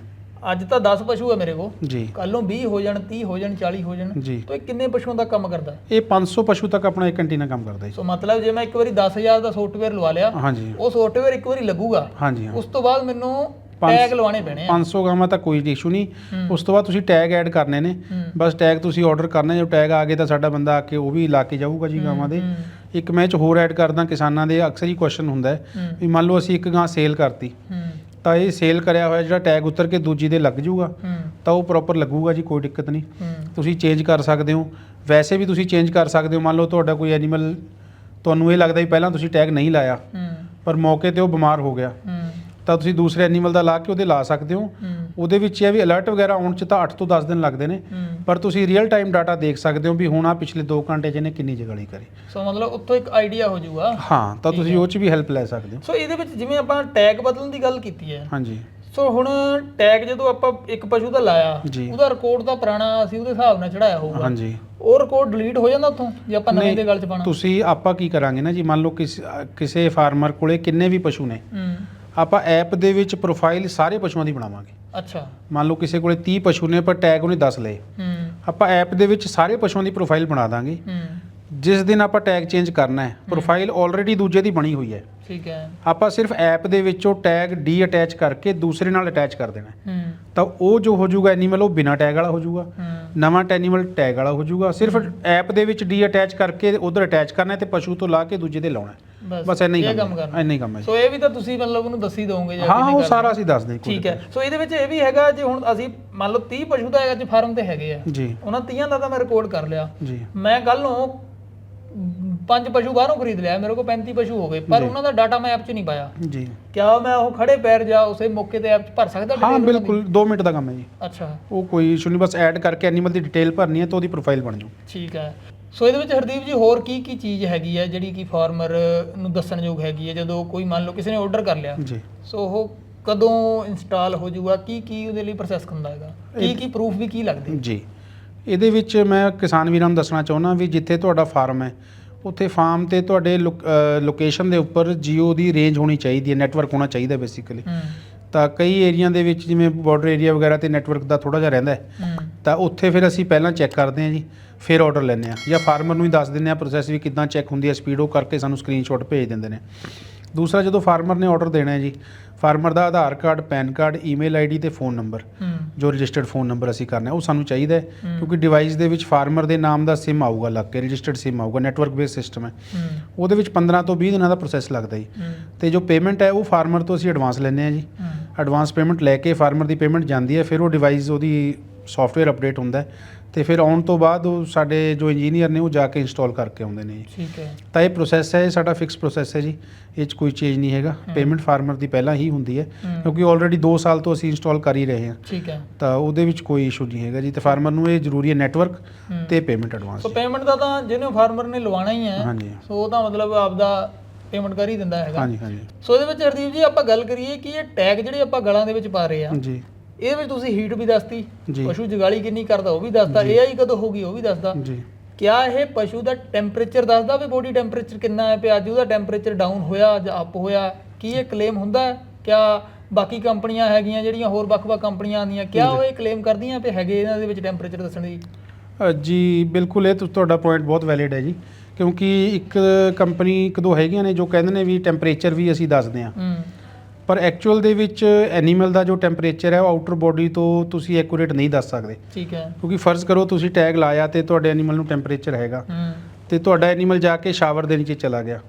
ਅੱਜ ਤਾਂ 10 ਪਸ਼ੂ ਹੈ ਮੇਰੇ ਕੋਲ। ਜੀ। ਕੱਲ ਨੂੰ 20 ਹੋ ਜਾਣ 30 ਹੋ ਜਾਣ 40 ਹੋ ਜਾਣ। ਜੀ। ਤਾਂ ਇਹ ਕਿੰਨੇ ਪਸ਼ੂਆਂ ਦਾ ਕੰਮ ਕਰਦਾ? ਹੈ? ਇਹ 500 ਪਸ਼ੂ ਤੱਕ ਆਪਣਾ ਇੱਕ ਕੰਟੀਨਾ ਕੰਮ ਕਰਦਾ ਜੀ। ਸੋ ਮਤਲਬ ਜੇ ਮੈਂ ਇੱਕ ਵਾਰੀ 10000 ਦਾ ਸੌਫਟਵੇਅਰ ਲਵਾ ਲਿਆ ਹਾਂਜੀ। ਉਹ ਸੌਫਟਵੇਅਰ ਇੱਕ ਵਾਰੀ ਲੱਗੂਗਾ। ਹਾਂਜੀ ਹਾਂ। ਉਸ ਤੋਂ ਬਾਅਦ ਮੈਨੂੰ ਟੈਗ ਲਵਾਉਣੇ ਪੈਣੇ ਆ। 500 ਗਾਵਾਂ ਤਾਂ ਕੋਈ ਇਸ਼ੂ ਨਹੀਂ। ਉਸ ਤੋਂ ਬਾਅਦ ਤੁਸੀਂ ਟੈਗ ਐਡ ਕਰਨੇ ਨੇ। ਬਸ ਟੈਗ ਤੁਸੀਂ ਆਰਡਰ ਕਰਨਾ ਜੇ ਟੈਗ ਆ ਗਏ ਤਾਂ ਸਾਡਾ ਬੰਦਾ ਆ ਕੇ ਉਹ ਵੀ ਲਾ ਕੇ ਜਾਊਗਾ ਜੀ ਗਾਵਾਂ ਦੇ। ਇੱਕ ਮੈਂ ਚ ਹੋਰ ਐਡ ਕਰਦਾ ਕਿਸਾਨਾਂ ਦੇ ਅਕਸਰ ਹੀ ਕੁਐਸਚਨ ਹੁੰਦਾ ਹੈ ਵੀ ਮੰਨ ਲਓ ਅਸੀਂ ਇੱਕ ਗਾਂ ਸੇਲ ਕਰਤੀ। ਤਾਂ ਇਹ ਸੇਲ ਕਰਿਆ ਹੋਇਆ ਜਿਹੜਾ ਟੈਗ ਉਤਰ ਕੇ ਦੂਜੀ ਦੇ ਲੱਗ ਜਾਊਗਾ ਤਾਂ ਉਹ ਪ੍ਰੋਪਰ ਲੱਗੂਗਾ ਜੀ ਕੋਈ ਦਿੱਕਤ ਨਹੀਂ। ਤੁਸੀਂ ਚੇਂਜ ਕਰ ਸਕਦੇ ਹੋ। ਵੈਸੇ ਵੀ ਤੁਸੀਂ ਚੇਂਜ ਕਰ ਸਕਦੇ ਹੋ। ਮੰਨ ਲਓ ਤੁਹਾਡਾ ਕੋਈ ਐਨੀਮਲ ਤੁਹਾਨੂੰ ਇਹ ਲੱਗਦਾ ਵੀ ਪਹਿਲਾਂ ਤੁਸੀਂ ਟੈਗ ਨਹੀਂ ਲਾਇਆ। ਪਰ ਮੌਕੇ ਤੇ ਉਹ ਬਿਮਾਰ ਹੋ ਗਿਆ। ਤਾਂ ਤੁਸੀਂ ਦੂਸਰੇ ਐਨੀਮਲ ਦਾ ਲਾ ਕੇ ਉਹਦੇ ਲਾ ਸਕਦੇ ਹੋ। ਉਹਦੇ ਵਿੱਚ ਇਹ ਵੀ ਅਲਰਟ ਵਗੈਰਾ ਆਉਣ ਚ ਤਾਂ 8 ਤੋਂ 10 ਦਿਨ ਲੱਗਦੇ ਨੇ। ਪਰ ਤੁਸੀਂ ਰੀਅਲ ਟਾਈਮ ਡਾਟਾ ਦੇਖ ਸਕਦੇ ਹੋ ਵੀ ਹੁਣ ਆ ਪਿਛਲੇ 2 ਘੰਟੇ ਚ ਇਹਨੇ ਕਿੰਨੀ ਜਗਲੀ ਕਰੀ। ਸੋ ਮਤਲਬ ਉੱਥੋਂ ਇੱਕ ਆਈਡੀਆ ਹੋ ਜਾਊਗਾ। ਹਾਂ ਤਾਂ ਤੁਸੀਂ। ਉਹ ਚ ਵੀ ਹੈਲਪ ਲੈ ਸਕਦੇ ਹੋ। ਸੋ ਇਹਦੇ ਵਿੱਚ ਜਿਵੇਂ ਆਪਾਂ ਟੈਗ ਬਦਲਣ ਦੀ ਗੱਲ ਕੀਤੀ ਹੈ। ਹਾਂਜੀ। ਸੋ ਹੁਣ ਟੈਗ ਜਦੋਂ ਆਪਾਂ ਇੱਕ ਪਸ਼ੂ ਦਾ ਲਾਇਆ। ਉਹਦਾ ਰਿਕਾਰਡ ਤਾਂ ਪੁਰਾਣਾ ਅਸੀਂ ਉਹਦੇ ਹਿਸਾਬ ਨਾਲ ਚੜਾਇਆ ਹੋਊਗਾ। ਹਾਂਜੀ। ਉਹ ਰਿਕਾਰਡ ਡਿਲੀਟ ਹੋ ਜਾਂਦਾ ਉੱਥੋਂ ਜੇ ਆਪਾਂ ਨਵੇਂ ਦੇ ਗੱਲ ਚ ਪਾਣਾ ਤੁਸੀਂ ਆਪਾਂ ਕੀ ਕਰਾਂਗੇ ਨਾ ਜੀ ਮੰਨ ਲਓ ਕਿਸ ਕਿਸੇ ਫਾਰਮਰ ਕੋਲੇ ਕਿੰਨੇ ਵੀ ਪਸ਼ੂ ਨੇ। ਹੂੰ। ਆਪਾਂ ਐਪ ਦੇ ਵਿੱਚ ਪ੍ਰੋਫਾਈਲ ਸਾਰੇ ਪਸ਼ੂਆਂ ਦੀ ਬਣਾਵਾਂਗੇ। ਅੱਛਾ। ਮੰਨ ਲਓ ਕਿਸੇ ਕੋਲੇ 30 ਪਸ਼ੂ ਨੇ ਪਰ ਟੈਗ ਉਹਨੇ 10 ਲਏ। ਹੂੰ। ਆਪਾਂ ਐਪ ਦੇ ਵਿੱਚ ਸਾਰੇ ਪਸ਼ੂਆਂ ਦੀ ਪ੍ਰੋਫਾਈਲ ਬਣਾ ਦਾਂਗੇ। ਹੂੰ। ਜਿਸ ਦਿਨ ਆਪਾਂ ਟੈਗ ਚੇਂਜ ਕਰਨਾ ਹੈ ਪ੍ਰੋਫਾਈਲ ਆਲਰੇਡੀ ਦੂਜੇ ਦੀ ਬਣੀ ਹੋਈ ਹੈ। ਠੀਕ ਹੈ। ਆਪਾਂ ਸਿਰਫ ਐਪ ਦੇ ਵਿੱਚੋਂ ਟੈਗ ਡੀ ਅਟੈਚ ਕਰਕੇ ਦੂਸਰੇ ਨਾਲ ਅਟੈਚ ਕਰ ਦੇਣਾ ਹੈ। ਹੂੰ। ਤਾਂ ਉਹ ਜੋ ਹੋ ਜਾਊਗਾ ਐਨੀਮਲ ਉਹ ਬਿਨਾ ਟੈਗ ਵਾਲਾ ਹੋ ਜਾਊਗਾ। ਹੂੰ। ਨਵਾਂ ਐਨੀਮਲ ਟੈਗ ਵਾਲਾ ਹੋ ਜਾਊਗਾ। ਸਿਰਫ ਐਪ ਦੇ ਵਿੱਚ ਡੀ ਅਟੈਚ ਕਰਕੇ ਉਧਰ ਅਟੈਚ ਕਰਨਾ ਹੈ ਤੇ ਪਸ਼ੂ ਤੋਂ ਲਾ ਕੇ ਦੂਜੇ ਦੇ ਲਾਉਣਾ ਹੈ। ਬਸ ਇੰਨਾ ਹੀ ਇਹ ਕੰਮ ਕਰਨਾ। ਇੰਨਾ ਹੀ ਕੰਮ ਹੈ। ਜੀ। ਸੋ ਇਹ ਵੀ ਤਾਂ ਤੁਸੀਂ ਮਤਲਬ ਉਹਨੂੰ ਦੱਸੀ ਦੋਗੇ ਹਾਂ ਉਹ ਸਾਰਾ ਅਸੀਂ ਦੱਸ ਦੇ ਠੀਕ ਹੈ। ਸੋ ਇਹਦੇ ਵਿੱਚ ਇਹ ਵੀ ਹੈਗਾ ਜੇ ਹੁਣ ਅਸੀਂ ਮੰਨ ਲਓ 30 ਪਸ਼ੂ ਤਾਂ ਅੱਜ ਫਾਰਮ ਤੇ ਹੈਗੇ ਆ। ਜੀ। ਉਹਨਾਂ 30 ਦਾ ਤਾਂ ਮੈਂ ਰਿਕਾਰਡ ਕਰ ਲਿਆ। ਜੀ। ਮੈਂ ਕੱਲ ਨੂੰ ਪੰਜ ਪਸ਼ੂ ਬਾਹਰੋਂ ਖਰੀਦ ਲਿਆ ਮੇਰੇ ਕੋਲ 35 ਪਸ਼ੂ ਹੋ ਗਏ ਪਰ ਜੀ। ਉਹਨਾਂ ਦਾ ਡਾਟਾ ਮੈਂ ਐਪ 'ਚ ਨਹੀਂ ਪਾਇਆ। ਜੀ। ਕਿਆ ਮੈਂ ਉਹ ਖੜੇ ਪੈਰ ਜਾ ਉਸੇ ਮੌਕੇ ਤੇ ਐਪ 'ਚ ਭਰ ਸਕਦਾ ਹਾਂ ਦੀ? ਬਿਲਕੁਲ 2 ਮਿੰਟ ਦਾ ਕੰਮ ਹੈ ਜੀ। ਅੱਛਾ। ਉਹ ਕੋਈ ਇਸ਼ੂ ਨਹੀਂ ਬਸ ਐਡ ਕਰਕੇ ਐਨੀਮਲ ਦੀ ਡਿਟੇਲ ਭਰਨੀ ਹੈ ਤਾਂ ਉਹਦੀ ਪ੍ਰੋਫਾਈਲ ਬਣ ਜਾਊ। ਠੀਕ ਹੈ। ਸੋ ਇਹਦੇ ਵਿੱਚ ਹਰਦੀਪ ਜੀ ਹੋਰ ਕੀ ਕੀ ਚੀਜ਼ ਹੈਗੀ ਹੈ ਜਿਹੜੀ ਕਿ ਫਾਰਮਰ ਨੂੰ ਦੱਸਣਯੋਗ ਹੈਗੀ ਹੈ ਜਦੋਂ ਕੋਈ ਮੰਨ ਲਓ ਕਿਸੇ ਨੇ ਆਰਡਰ ਕਰ ਲਿਆ ਜੀ। ਸੋ ਉਹ ਕਦੋਂ ਇੰਸਟਾਲ ਹੋ ਜਾਊਗਾ? ਕੀ ਕੀ ਉਹਦੇ ਲਈ ਪ੍ਰੋਸੈਸ ਹੁੰਦਾ ਹੈਗਾ? ਕੀ ਕੀ ਪ੍ਰੂਫ ਵੀ ਕੀ ਲੱਗਦੇ? ਜੀ। ਇਹਦੇ ਵਿੱਚ ਮੈਂ ਕਿਸਾਨ ਵੀਰਾਂ ਨੂੰ ਦੱਸਣਾ ਚਾਹੁੰਦਾ ਵੀ ਜਿੱਥੇ ਤੁਹਾਡਾ ਫਾਰਮ ਹੈ ਉੱਥੇ ਫਾਰਮ ਤੇ ਤੁਹਾਡੇ ਲੋਕੇਸ਼ਨ ਦੇ ਉੱਪਰ Jio ਦੀ ਰੇਂਜ ਹੋਣੀ ਚਾਹੀਦੀ ਹੈ ਨੈਟਵਰਕ ਹੋਣਾ ਚਾਹੀਦਾ ਬੇਸਿਕਲੀ ਤਾਂ ਕਈ ਏਰੀਆ ਦੇ ਵਿੱਚ ਜਿਵੇਂ ਬਾਰਡਰ ਏਰੀਆ ਵਗੈਰਾ ਤੇ ਨੈਟਵਰਕ ਦਾ ਥੋੜਾ ਜਿਹਾ ਰਹਿੰਦਾ ਹੈ। ਤਾਂ ਉੱਥੇ ਫਿਰ ਅਸੀਂ ਪਹਿਲਾਂ ਚੈੱਕ ਕਰਦੇ ਹਾਂ ਜੀ ਫਿਰ ਆਰਡਰ ਲੈਂਦੇ ਹਾਂ ਜਾਂ ਫਾਰਮਰ ਨੂੰ ਹੀ ਦੱਸ ਦਿੰਦੇ ਹਾਂ ਪ੍ਰੋਸੈਸ ਵੀ ਕਿੱਦਾਂ ਚੈੱਕ ਹੁੰਦੀ ਹੈ ਸਪੀਡ ਉਹ ਕਰਕੇ ਸਾਨੂੰ ਸਕਰੀਨਸ਼ਾਟ ਭੇਜ ਦਿੰਦੇ ਨੇ। ਦੂਸਰਾ ਜਦੋਂ ਫਾਰਮਰ ਨੇ ਆਰਡਰ ਦੇਣਾ ਹੈ ਜੀ ਫਾਰਮਰ ਦਾ Aadhaar card pan card email ID ਤੇ ਫੋਨ ਨੰਬਰ ਜੋ ਰਜਿਸਟਰਡ ਫੋਨ ਨੰਬਰ ਅਸੀਂ ਕਰਨਾ ਹੈ ਉਹ ਸਾਨੂੰ ਚਾਹੀਦਾ। ਕਿਉਂਕਿ ਡਿਵਾਈਸ ਦੇ ਵਿੱਚ ਫਾਰਮਰ ਦੇ ਨਾਮ ਦਾ ਸਿਮ ਆਊਗਾ ਲੱਗ ਕੇ ਰਜਿਸਟਰਡ ਸਿਮ ਆਊਗਾ ਨੈਟਵਰਕ ਬੇਸ ਸਿਸਟਮ ਹੈ। ਉਹਦੇ ਵਿੱਚ 15 ਤੋਂ 20 ਦਿਨਾਂ ਦਾ ਪ੍ਰੋਸੈਸ ਲੱਗਦਾ ਜੀ। ਹੂੰ। ਤੇ ਜੋ ਪੇਮੈਂਟ ਹੈ ਉਹ ਫਾਰਮਰ ਤੋਂ ਅਸੀਂ ਐਡਵਾਂਸ ਲੈਂਦੇ ਹਾਂ ਜੀ। ਐਡਵਾਂਸ ਪੇਮੈਂਟ ਲੈ ਕੇ ਫਾਰਮਰ ਦੀ ਪੇਮੈਂਟ ਜਾਂਦੀ ਹੈ ਫਿਰ ਉਹ ਡਿਵਾਈਸ ਉਹਦੀ ਸੌਫਟਵੇਅਰ ਅਪਡੇਟ ਹੁੰਦਾ ਹੈ ਤੇ ਫਿਰ ਆਉਣ ਤੋਂ ਬਾਅਦ ਉਹ ਸਾਡੇ ਜੋ ਇੰਜੀਨੀਅਰ ਨੇ ਉਹ ਜਾ ਕੇ ਇੰਸਟਾਲ ਕਰਕੇ ਆਉਂਦੇ ਨੇ ਠੀਕ ਹੈ। ਤਾਂ ਇਹ ਪ੍ਰੋਸੈਸ ਹੈ ਇਹ ਸਾਡਾ ਫਿਕਸ ਪ੍ਰੋਸੈਸ ਹੈ ਜੀ। ਇਹ 'ਚ ਕੋਈ ਚੇਂਜ ਨਹੀਂ ਹੈਗਾ। ਪੇਮੈਂਟ ਫਾਰਮਰ ਦੀ ਪਹਿਲਾਂ ਹੀ ਹੁੰਦੀ ਹੈ ਕਿਉਂਕਿ ਆਲਰੇਡੀ 2 ਸਾਲ ਤੋਂ ਅਸੀਂ ਇੰਸਟਾਲ ਕਰ ਹੀ ਰਹੇ ਹਾਂ। ਠੀਕ ਹੈ। ਤਾਂ ਉਹਦੇ ਵਿੱਚ ਕੋਈ ਇਸ਼ੂ ਨਹੀਂ ਹੈਗਾ ਜੀ। ਤੇ ਫਾਰਮਰ ਨੂੰ ਇਹ ਜ਼ਰੂਰੀ ਹੈ ਨੈਟਵਰਕ। ਤੇ ਪੇਮੈਂਟ ਐਡਵਾਂਸ ਸੋ ਪੇਮੈਂਟ ਦਾ ਤਾਂ ਜਿਹਨੇ ਫਾਰਮਰ ਨੇ ਲਵਾਉਣਾ ਹੀ ਹੈ ਹਾਂਜੀ। ਸੋ ਉਹ ਤਾਂ ਮਤਲਬ ਆਪਦਾ ਪੇਮੈਂਟ ਕਰ ਹੀ ਦਿੰਦਾ ਹੈਗਾ। ਹਾਂਜੀ ਹਾਂਜੀ। ਸੋ ਇਹਦੇ ਵਿੱਚ ਹਰਦੀਪ ਜੀ ਆਪਾਂ ਗੱਲ ਕਰੀਏ ਕਿ ਇਹ ਟੈਗ ਜਿਹੜੇ ਆਪਾਂ ਗਲਾਂ ਦੇ ਵਿੱਚ ਪਾ ਰਹੇ ਆ ਜੀ। ਇਹਦੇ ਵਿੱਚ ਤੁਸੀਂ ਹੀਟ ਵੀ ਦੱਸਤੀ ਜੀ। ਪਸ਼ੂ ਜਗਾਲੀ ਕਿੰਨੀ ਕਰਦਾ ਉਹ ਵੀ ਦੱਸਦਾ। AI ਕਦੋਂ ਹੋਗੀ ਉਹ ਵੀ ਦੱਸਦਾ। ਜੀ। ਕਿਆ ਇਹ ਪਸ਼ੂ ਦਾ ਟੈਂਪਰੇਚਰ ਦੱਸਦਾ ਵੀ ਬੋਡੀ ਟੈਂਪਰੇਚਰ ਕਿੰਨਾ ਹੈ ਪਿਆ ਅੱਜ ਉਹਦਾ ਟੈਂਪਰੇਚਰ ਡਾਊਨ ਹੋਇਆ ਜਾਂ ਅਪ ਹੋਇਆ ਕੀ ਇਹ ਕਲੇਮ ਹੁੰਦਾ ਹੈ? ਕਿਆ ਬਾਕੀ ਕੰਪਨੀਆਂ ਹੈਗੀਆਂ ਜਿਹੜੀਆਂ ਹੋਰ ਵੱਖ-ਵੱਖ ਕੰਪਨੀਆਂ ਆਉਂਦੀਆਂ ਕਿਆ ਉਹ ਇਹ ਕਲੇਮ ਕਰਦੀਆਂ ਕਿ ਹੈਗੇ ਇਹਨਾਂ ਦੇ ਵਿੱਚ ਟੈਂਪਰੇਚਰ ਦੱਸਣ ਦੀ ਅ, ਜੀ ਬਿਲਕੁਲ ਇਹ ਤੁ- ਤੁਹਾਡਾ ਪੁਆਇੰਟ ਬਹੁਤ ਵੈਲਿਡ ਹੈ ਜੀ। ਕਿਉਂਕਿ ਇੱਕ ਕੰਪਨੀ ਇੱਕ ਦੋ ਹੈਗੀਆਂ ਨੇ ਜੋ ਕਹਿੰਦੇ ਨੇ ਵੀ ਟੈਂਪਰੇਚਰ ਵੀ ਅਸੀਂ ਦੱਸਦੇ ਹੂੰ। ਪਰ ਐਕਚੁਅਲ ਦੇ ਵਿੱਚ ਐਨੀਮਲ ਦਾ ਜੋ ਟੈਂਪਰੇਚਰ ਹੈ ਉਹ ਆਊਟਰ ਬੋਡੀ ਤੋਂ ਤੁਸੀਂ ਐਕੂਰੇਟ ਨਹੀਂ ਦੱਸ ਸਕਦੇ। ਠੀਕ ਹੈ। ਕਿਉਂਕਿ ਫਰਜ਼ ਕਰੋ ਤੁਸੀਂ ਟੈਗ ਲਾਇਆ ਤੇ ਤੁਹਾਡੇ ਐਨੀਮਲ ਨੂੰ ਟੈਂਪਰੇਚਰ ਹੈਗਾ। ਤੇ ਤੁਹਾਡਾ ਐਨੀਮਲ ਜਾ ਕੇ ਸ਼ਾਵਰ ਦੇ ਨੀਚੇ ਚਲਾ ਗਿਆ।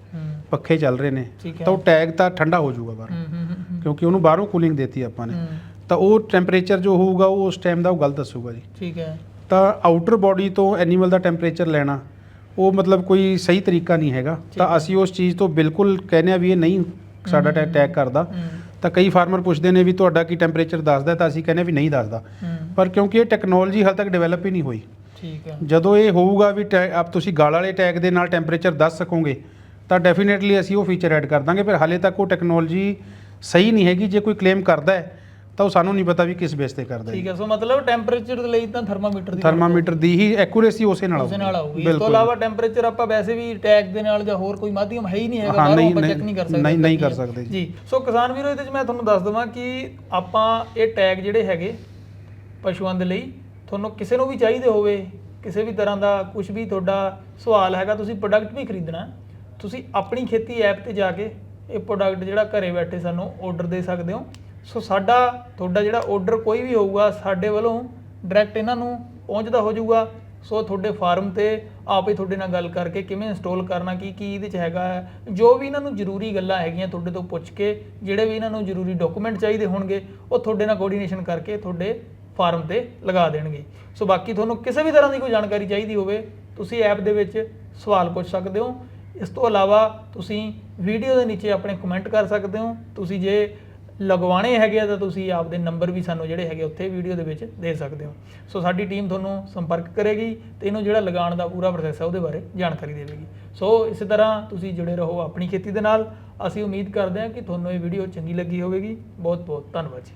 ਪੱਖੇ ਚੱਲ ਰਹੇ ਨੇ। ਤਾਂ ਉਹ ਟੈਗ ਤਾਂ ਠੰਡਾ ਹੋ ਜਾਊਗਾ ਬਾਹਰ। ਕਿਉਂਕਿ ਉਹਨੂੰ ਬਾਹਰੋਂ ਕੂਲਿੰਗ ਦਿੱਤੀ ਆਪਾਂ ਨੇ। ਤਾਂ ਉਹ ਟੈਂਪਰੇਚਰ ਜੋ ਹੋਊਗਾ ਉਹ ਉਸ ਟਾਈਮ ਦਾ ਉਹ ਗਲਤ ਦੱਸੂਗਾ ਜੀ। ਠੀਕ ਹੈ। ਤਾਂ ਆਊਟਰ ਬਾਡੀ ਤੋਂ ਐਨੀਮਲ ਦਾ ਟੈਂਪਰੇਚਰ ਲੈਣਾ ਉਹ ਮਤਲਬ ਕੋਈ ਸਹੀ ਤਰੀਕਾ ਨਹੀਂ ਹੈਗਾ। ਤਾਂ। ਅਸੀਂ ਉਸ ਚੀਜ਼ ਤੋਂ ਬਿਲਕੁਲ ਕਹਿੰਦੇ ਆ ਵੀ ਇਹ ਨਹੀਂ ਸਾਡਾ। ਟੈਗ ਕਰਦਾ। ਤਾਂ ਕਈ ਫਾਰਮਰ ਪੁੱਛਦੇ ਨੇ ਵੀ ਤੁਹਾਡਾ ਕੀ ਟੈਂਪਰੇਚਰ ਦੱਸਦਾ ਤਾਂ ਅਸੀਂ ਕਹਿੰਦੇ ਵੀ ਨਹੀਂ ਦੱਸਦਾ। ਪਰ ਕਿਉਂਕਿ ਇਹ ਟੈਕਨੋਲੋਜੀ ਹਾਲ ਤੱਕ ਡਿਵੈਲਪ ਹੀ ਨਹੀਂ ਹੋਈ। ਠੀਕ ਹੈ। ਜਦੋਂ ਇਹ ਹੋਊਗਾ ਵੀ ਆਪ ਤੁਸੀਂ ਗਾਲ ਵਾਲੇ ਟੈਗ ਦੇ ਨਾਲ ਟੈਂਪਰੇਚਰ ਦੱਸ ਸਕੋਗੇ ਤਾਂ ਡੈਫੀਨੇਟਲੀ ਅਸੀਂ ਉਹ ਫੀਚਰ ਐਡ ਕਰ ਦਾਂਗੇ। ਪਰ ਹਾਲੇ ਤੱਕ ਉਹ ਟੈਕਨੋਲੋਜੀ ਸਹੀ ਨਹੀਂ ਹੈਗੀ ਜੇ ਕੋਈ ਕਲੇਮ ਕਰਦਾ ਹੈ ਤਾਂ ਉਹ ਸਾਨੂੰ ਨਹੀਂ ਪਤਾ ਵੀ ਕਿਸ ਬੇਸ ਤੇ ਕਰਦਾ ਠੀਕ ਹੈ ਸੋ ਮਤਲਬ ਟੈਂਪਰੇਚਰ ਦੇ ਲਈ ਤਾਂ ਥਰਮਾਮੀਟਰ ਦੀ ਥਰਮਾਮੀਟਰ ਦੀ ਹੀ ਐਕੂਰੇਸੀ ਉਸੇ ਨਾਲ ਉਸੇ ਨਾਲ ਆਊਗੀ ਇਸ ਤੋਂ। ਇਲਾਵਾ ਟੈਂਪਰੇਚਰ ਆਪਾਂ ਵੈਸੇ ਵੀ ਟੈਗ ਦੇ ਨਾਲ ਜਾਂ ਹੋਰ ਕੋਈ ਮਾਧਿਅਮ ਹੈ ਹੀ ਨਹੀਂ ਹੈਗਾ ਬਾਹਰੋਂ ਆਪਾਂ ਚੈੱਕ ਨਹੀਂ ਕਰ ਸਕਦੇ ਨਹੀਂ- ਨਹੀਂ ਕਰ। ਸਕਦੇ ਜੀ। ਸੋ ਕਿਸਾਨ ਵੀਰੋ ਇਹਦੇ ਵਿੱਚ ਮੈਂ ਤੁਹਾਨੂੰ ਦੱਸ ਦਵਾਂ ਕਿ ਆਪਾਂ ਇਹ ਟੈਗ ਜਿਹੜੇ ਹੈਗੇ ਪਸ਼ੂਆਂ ਦੇ ਲਈ ਤੁਹਾਨੂੰ ਕਿਸੇ ਨੂੰ ਵੀ ਚਾਹੀਦੇ ਹੋਵੇ ਕਿਸੇ ਵੀ ਤਰ੍ਹਾਂ ਦਾ ਕੁਝ ਵੀ ਤੁਹਾਡਾ ਸਵਾਲ ਹੈਗਾ ਤੁਸੀਂ ਪ੍ਰੋਡਕਟ ਵੀ ਖਰੀਦਣਾ ਤੁਸੀਂ ਆਪਣੀ ਖੇਤੀ ਐਪ ਤੇ ਜਾ ਕੇ ਇਹ ਪ੍ਰੋਡਕਟ ਜਿਹੜਾ ਘਰੇ ਬੈਠੇ ਸਾਨੂੰ ਆਰਡਰ ਦੇ ਸਕਦੇ ਹੋ ਸੋ ਸਾਡਾ, ਤੁਹਾਡਾ ਜਿਹੜਾ ਆਰਡਰ ਕੋਈ ਵੀ ਹੋਊਗਾ, ਸਾਡੇ ਵੱਲੋਂ ਡਾਇਰੈਕਟ ਇਹਨਾਂ ਨੂੰ ਪਹੁੰਚਦਾ ਹੋ ਜਾਊਗਾ। ਸੋ ਤੁਹਾਡੇ ਫਾਰਮ ਤੇ ਆਪ ਹੀ ਤੁਹਾਡੇ ਨਾਲ ਗੱਲ ਕਰਕੇ ਕਿਵੇਂ ਇੰਸਟਾਲ ਕਰਨਾ, ਕੀ ਕੀ ਇਹਦੇ ਚ ਹੈਗਾ ਹੈ, ਜੋ ਵੀ ਇਹਨਾਂ ਨੂੰ ਜ਼ਰੂਰੀ ਗੱਲਾਂ ਹੈਗੀਆਂ ਤੁਹਾਡੇ ਤੋਂ ਪੁੱਛ ਕੇ, ਜਿਹੜੇ ਵੀ ਇਹਨਾਂ ਨੂੰ ਜ਼ਰੂਰੀ ਡਾਕੂਮੈਂਟ ਚਾਹੀਦੇ ਹੋਣਗੇ, ਉਹ ਤੁਹਾਡੇ ਨਾਲ ਕੋਆਰਡੀਨੇਸ਼ਨ ਕਰਕੇ ਤੁਹਾਡੇ ਫਾਰਮ ਤੇ ਲਗਾ ਦੇਣਗੇ। ਸੋ ਬਾਕੀ ਤੁਹਾਨੂੰ ਕਿਸੇ ਵੀ ਤਰ੍ਹਾਂ ਦੀ ਕੋਈ ਜਾਣਕਾਰੀ ਚਾਹੀਦੀ ਹੋਵੇ, ਤੁਸੀਂ ਐਪ ਦੇ ਵਿੱਚ ਸਵਾਲ ਪੁੱਛ ਸਕਦੇ ਹੋ। ਇਸ ਤੋਂ ਇਲਾਵਾ ਤੁਸੀਂ ਵੀਡੀਓ ਦੇ ਨੀਚੇ ਆਪਣੇ ਕਮੈਂਟ ਕਰ ਸਕਦੇ ਹੋ। ਤੁਸੀਂ ਜੇ ਲਗਵਾਣੇ ਹੈਗੇ ਆ ਤਾਂ ਤੁਸੀਂ ਆਪਦੇ ਨੰਬਰ ਵੀ ਸਾਨੂੰ ਜਿਹੜੇ ਹੈਗੇ ਉੱਥੇ ਵੀਡੀਓ ਦੇ ਵਿੱਚ ਦੇ ਸਕਦੇ ਹੋ। ਸੋ ਸਾਡੀ ਟੀਮ ਤੁਹਾਨੂੰ ਸੰਪਰਕ ਕਰੇਗੀ ਤੇ ਇਹਨੂੰ ਜਿਹੜਾ ਲਗਾਉਣ ਦਾ ਪੂਰਾ ਪ੍ਰੋਸੈਸ ਹੈ ਉਹਦੇ ਬਾਰੇ ਜਾਣਕਾਰੀ ਦੇਵੇਗੀ। ਸੋ ਇਸੇ ਤਰ੍ਹਾਂ ਤੁਸੀਂ ਜੁੜੇ ਰਹੋ ਆਪਣੀ ਖੇਤੀ ਦੇ ਨਾਲ। ਅਸੀਂ ਉਮੀਦ ਕਰਦੇ ਹਾਂ ਕਿ ਤੁਹਾਨੂੰ ਇਹ ਵੀਡੀਓ ਚੰਗੀ ਲੱਗੀ ਹੋਵੇਗੀ। ਬਹੁਤ ਬਹੁਤ ਧੰਨਵਾਦ ਜੀ।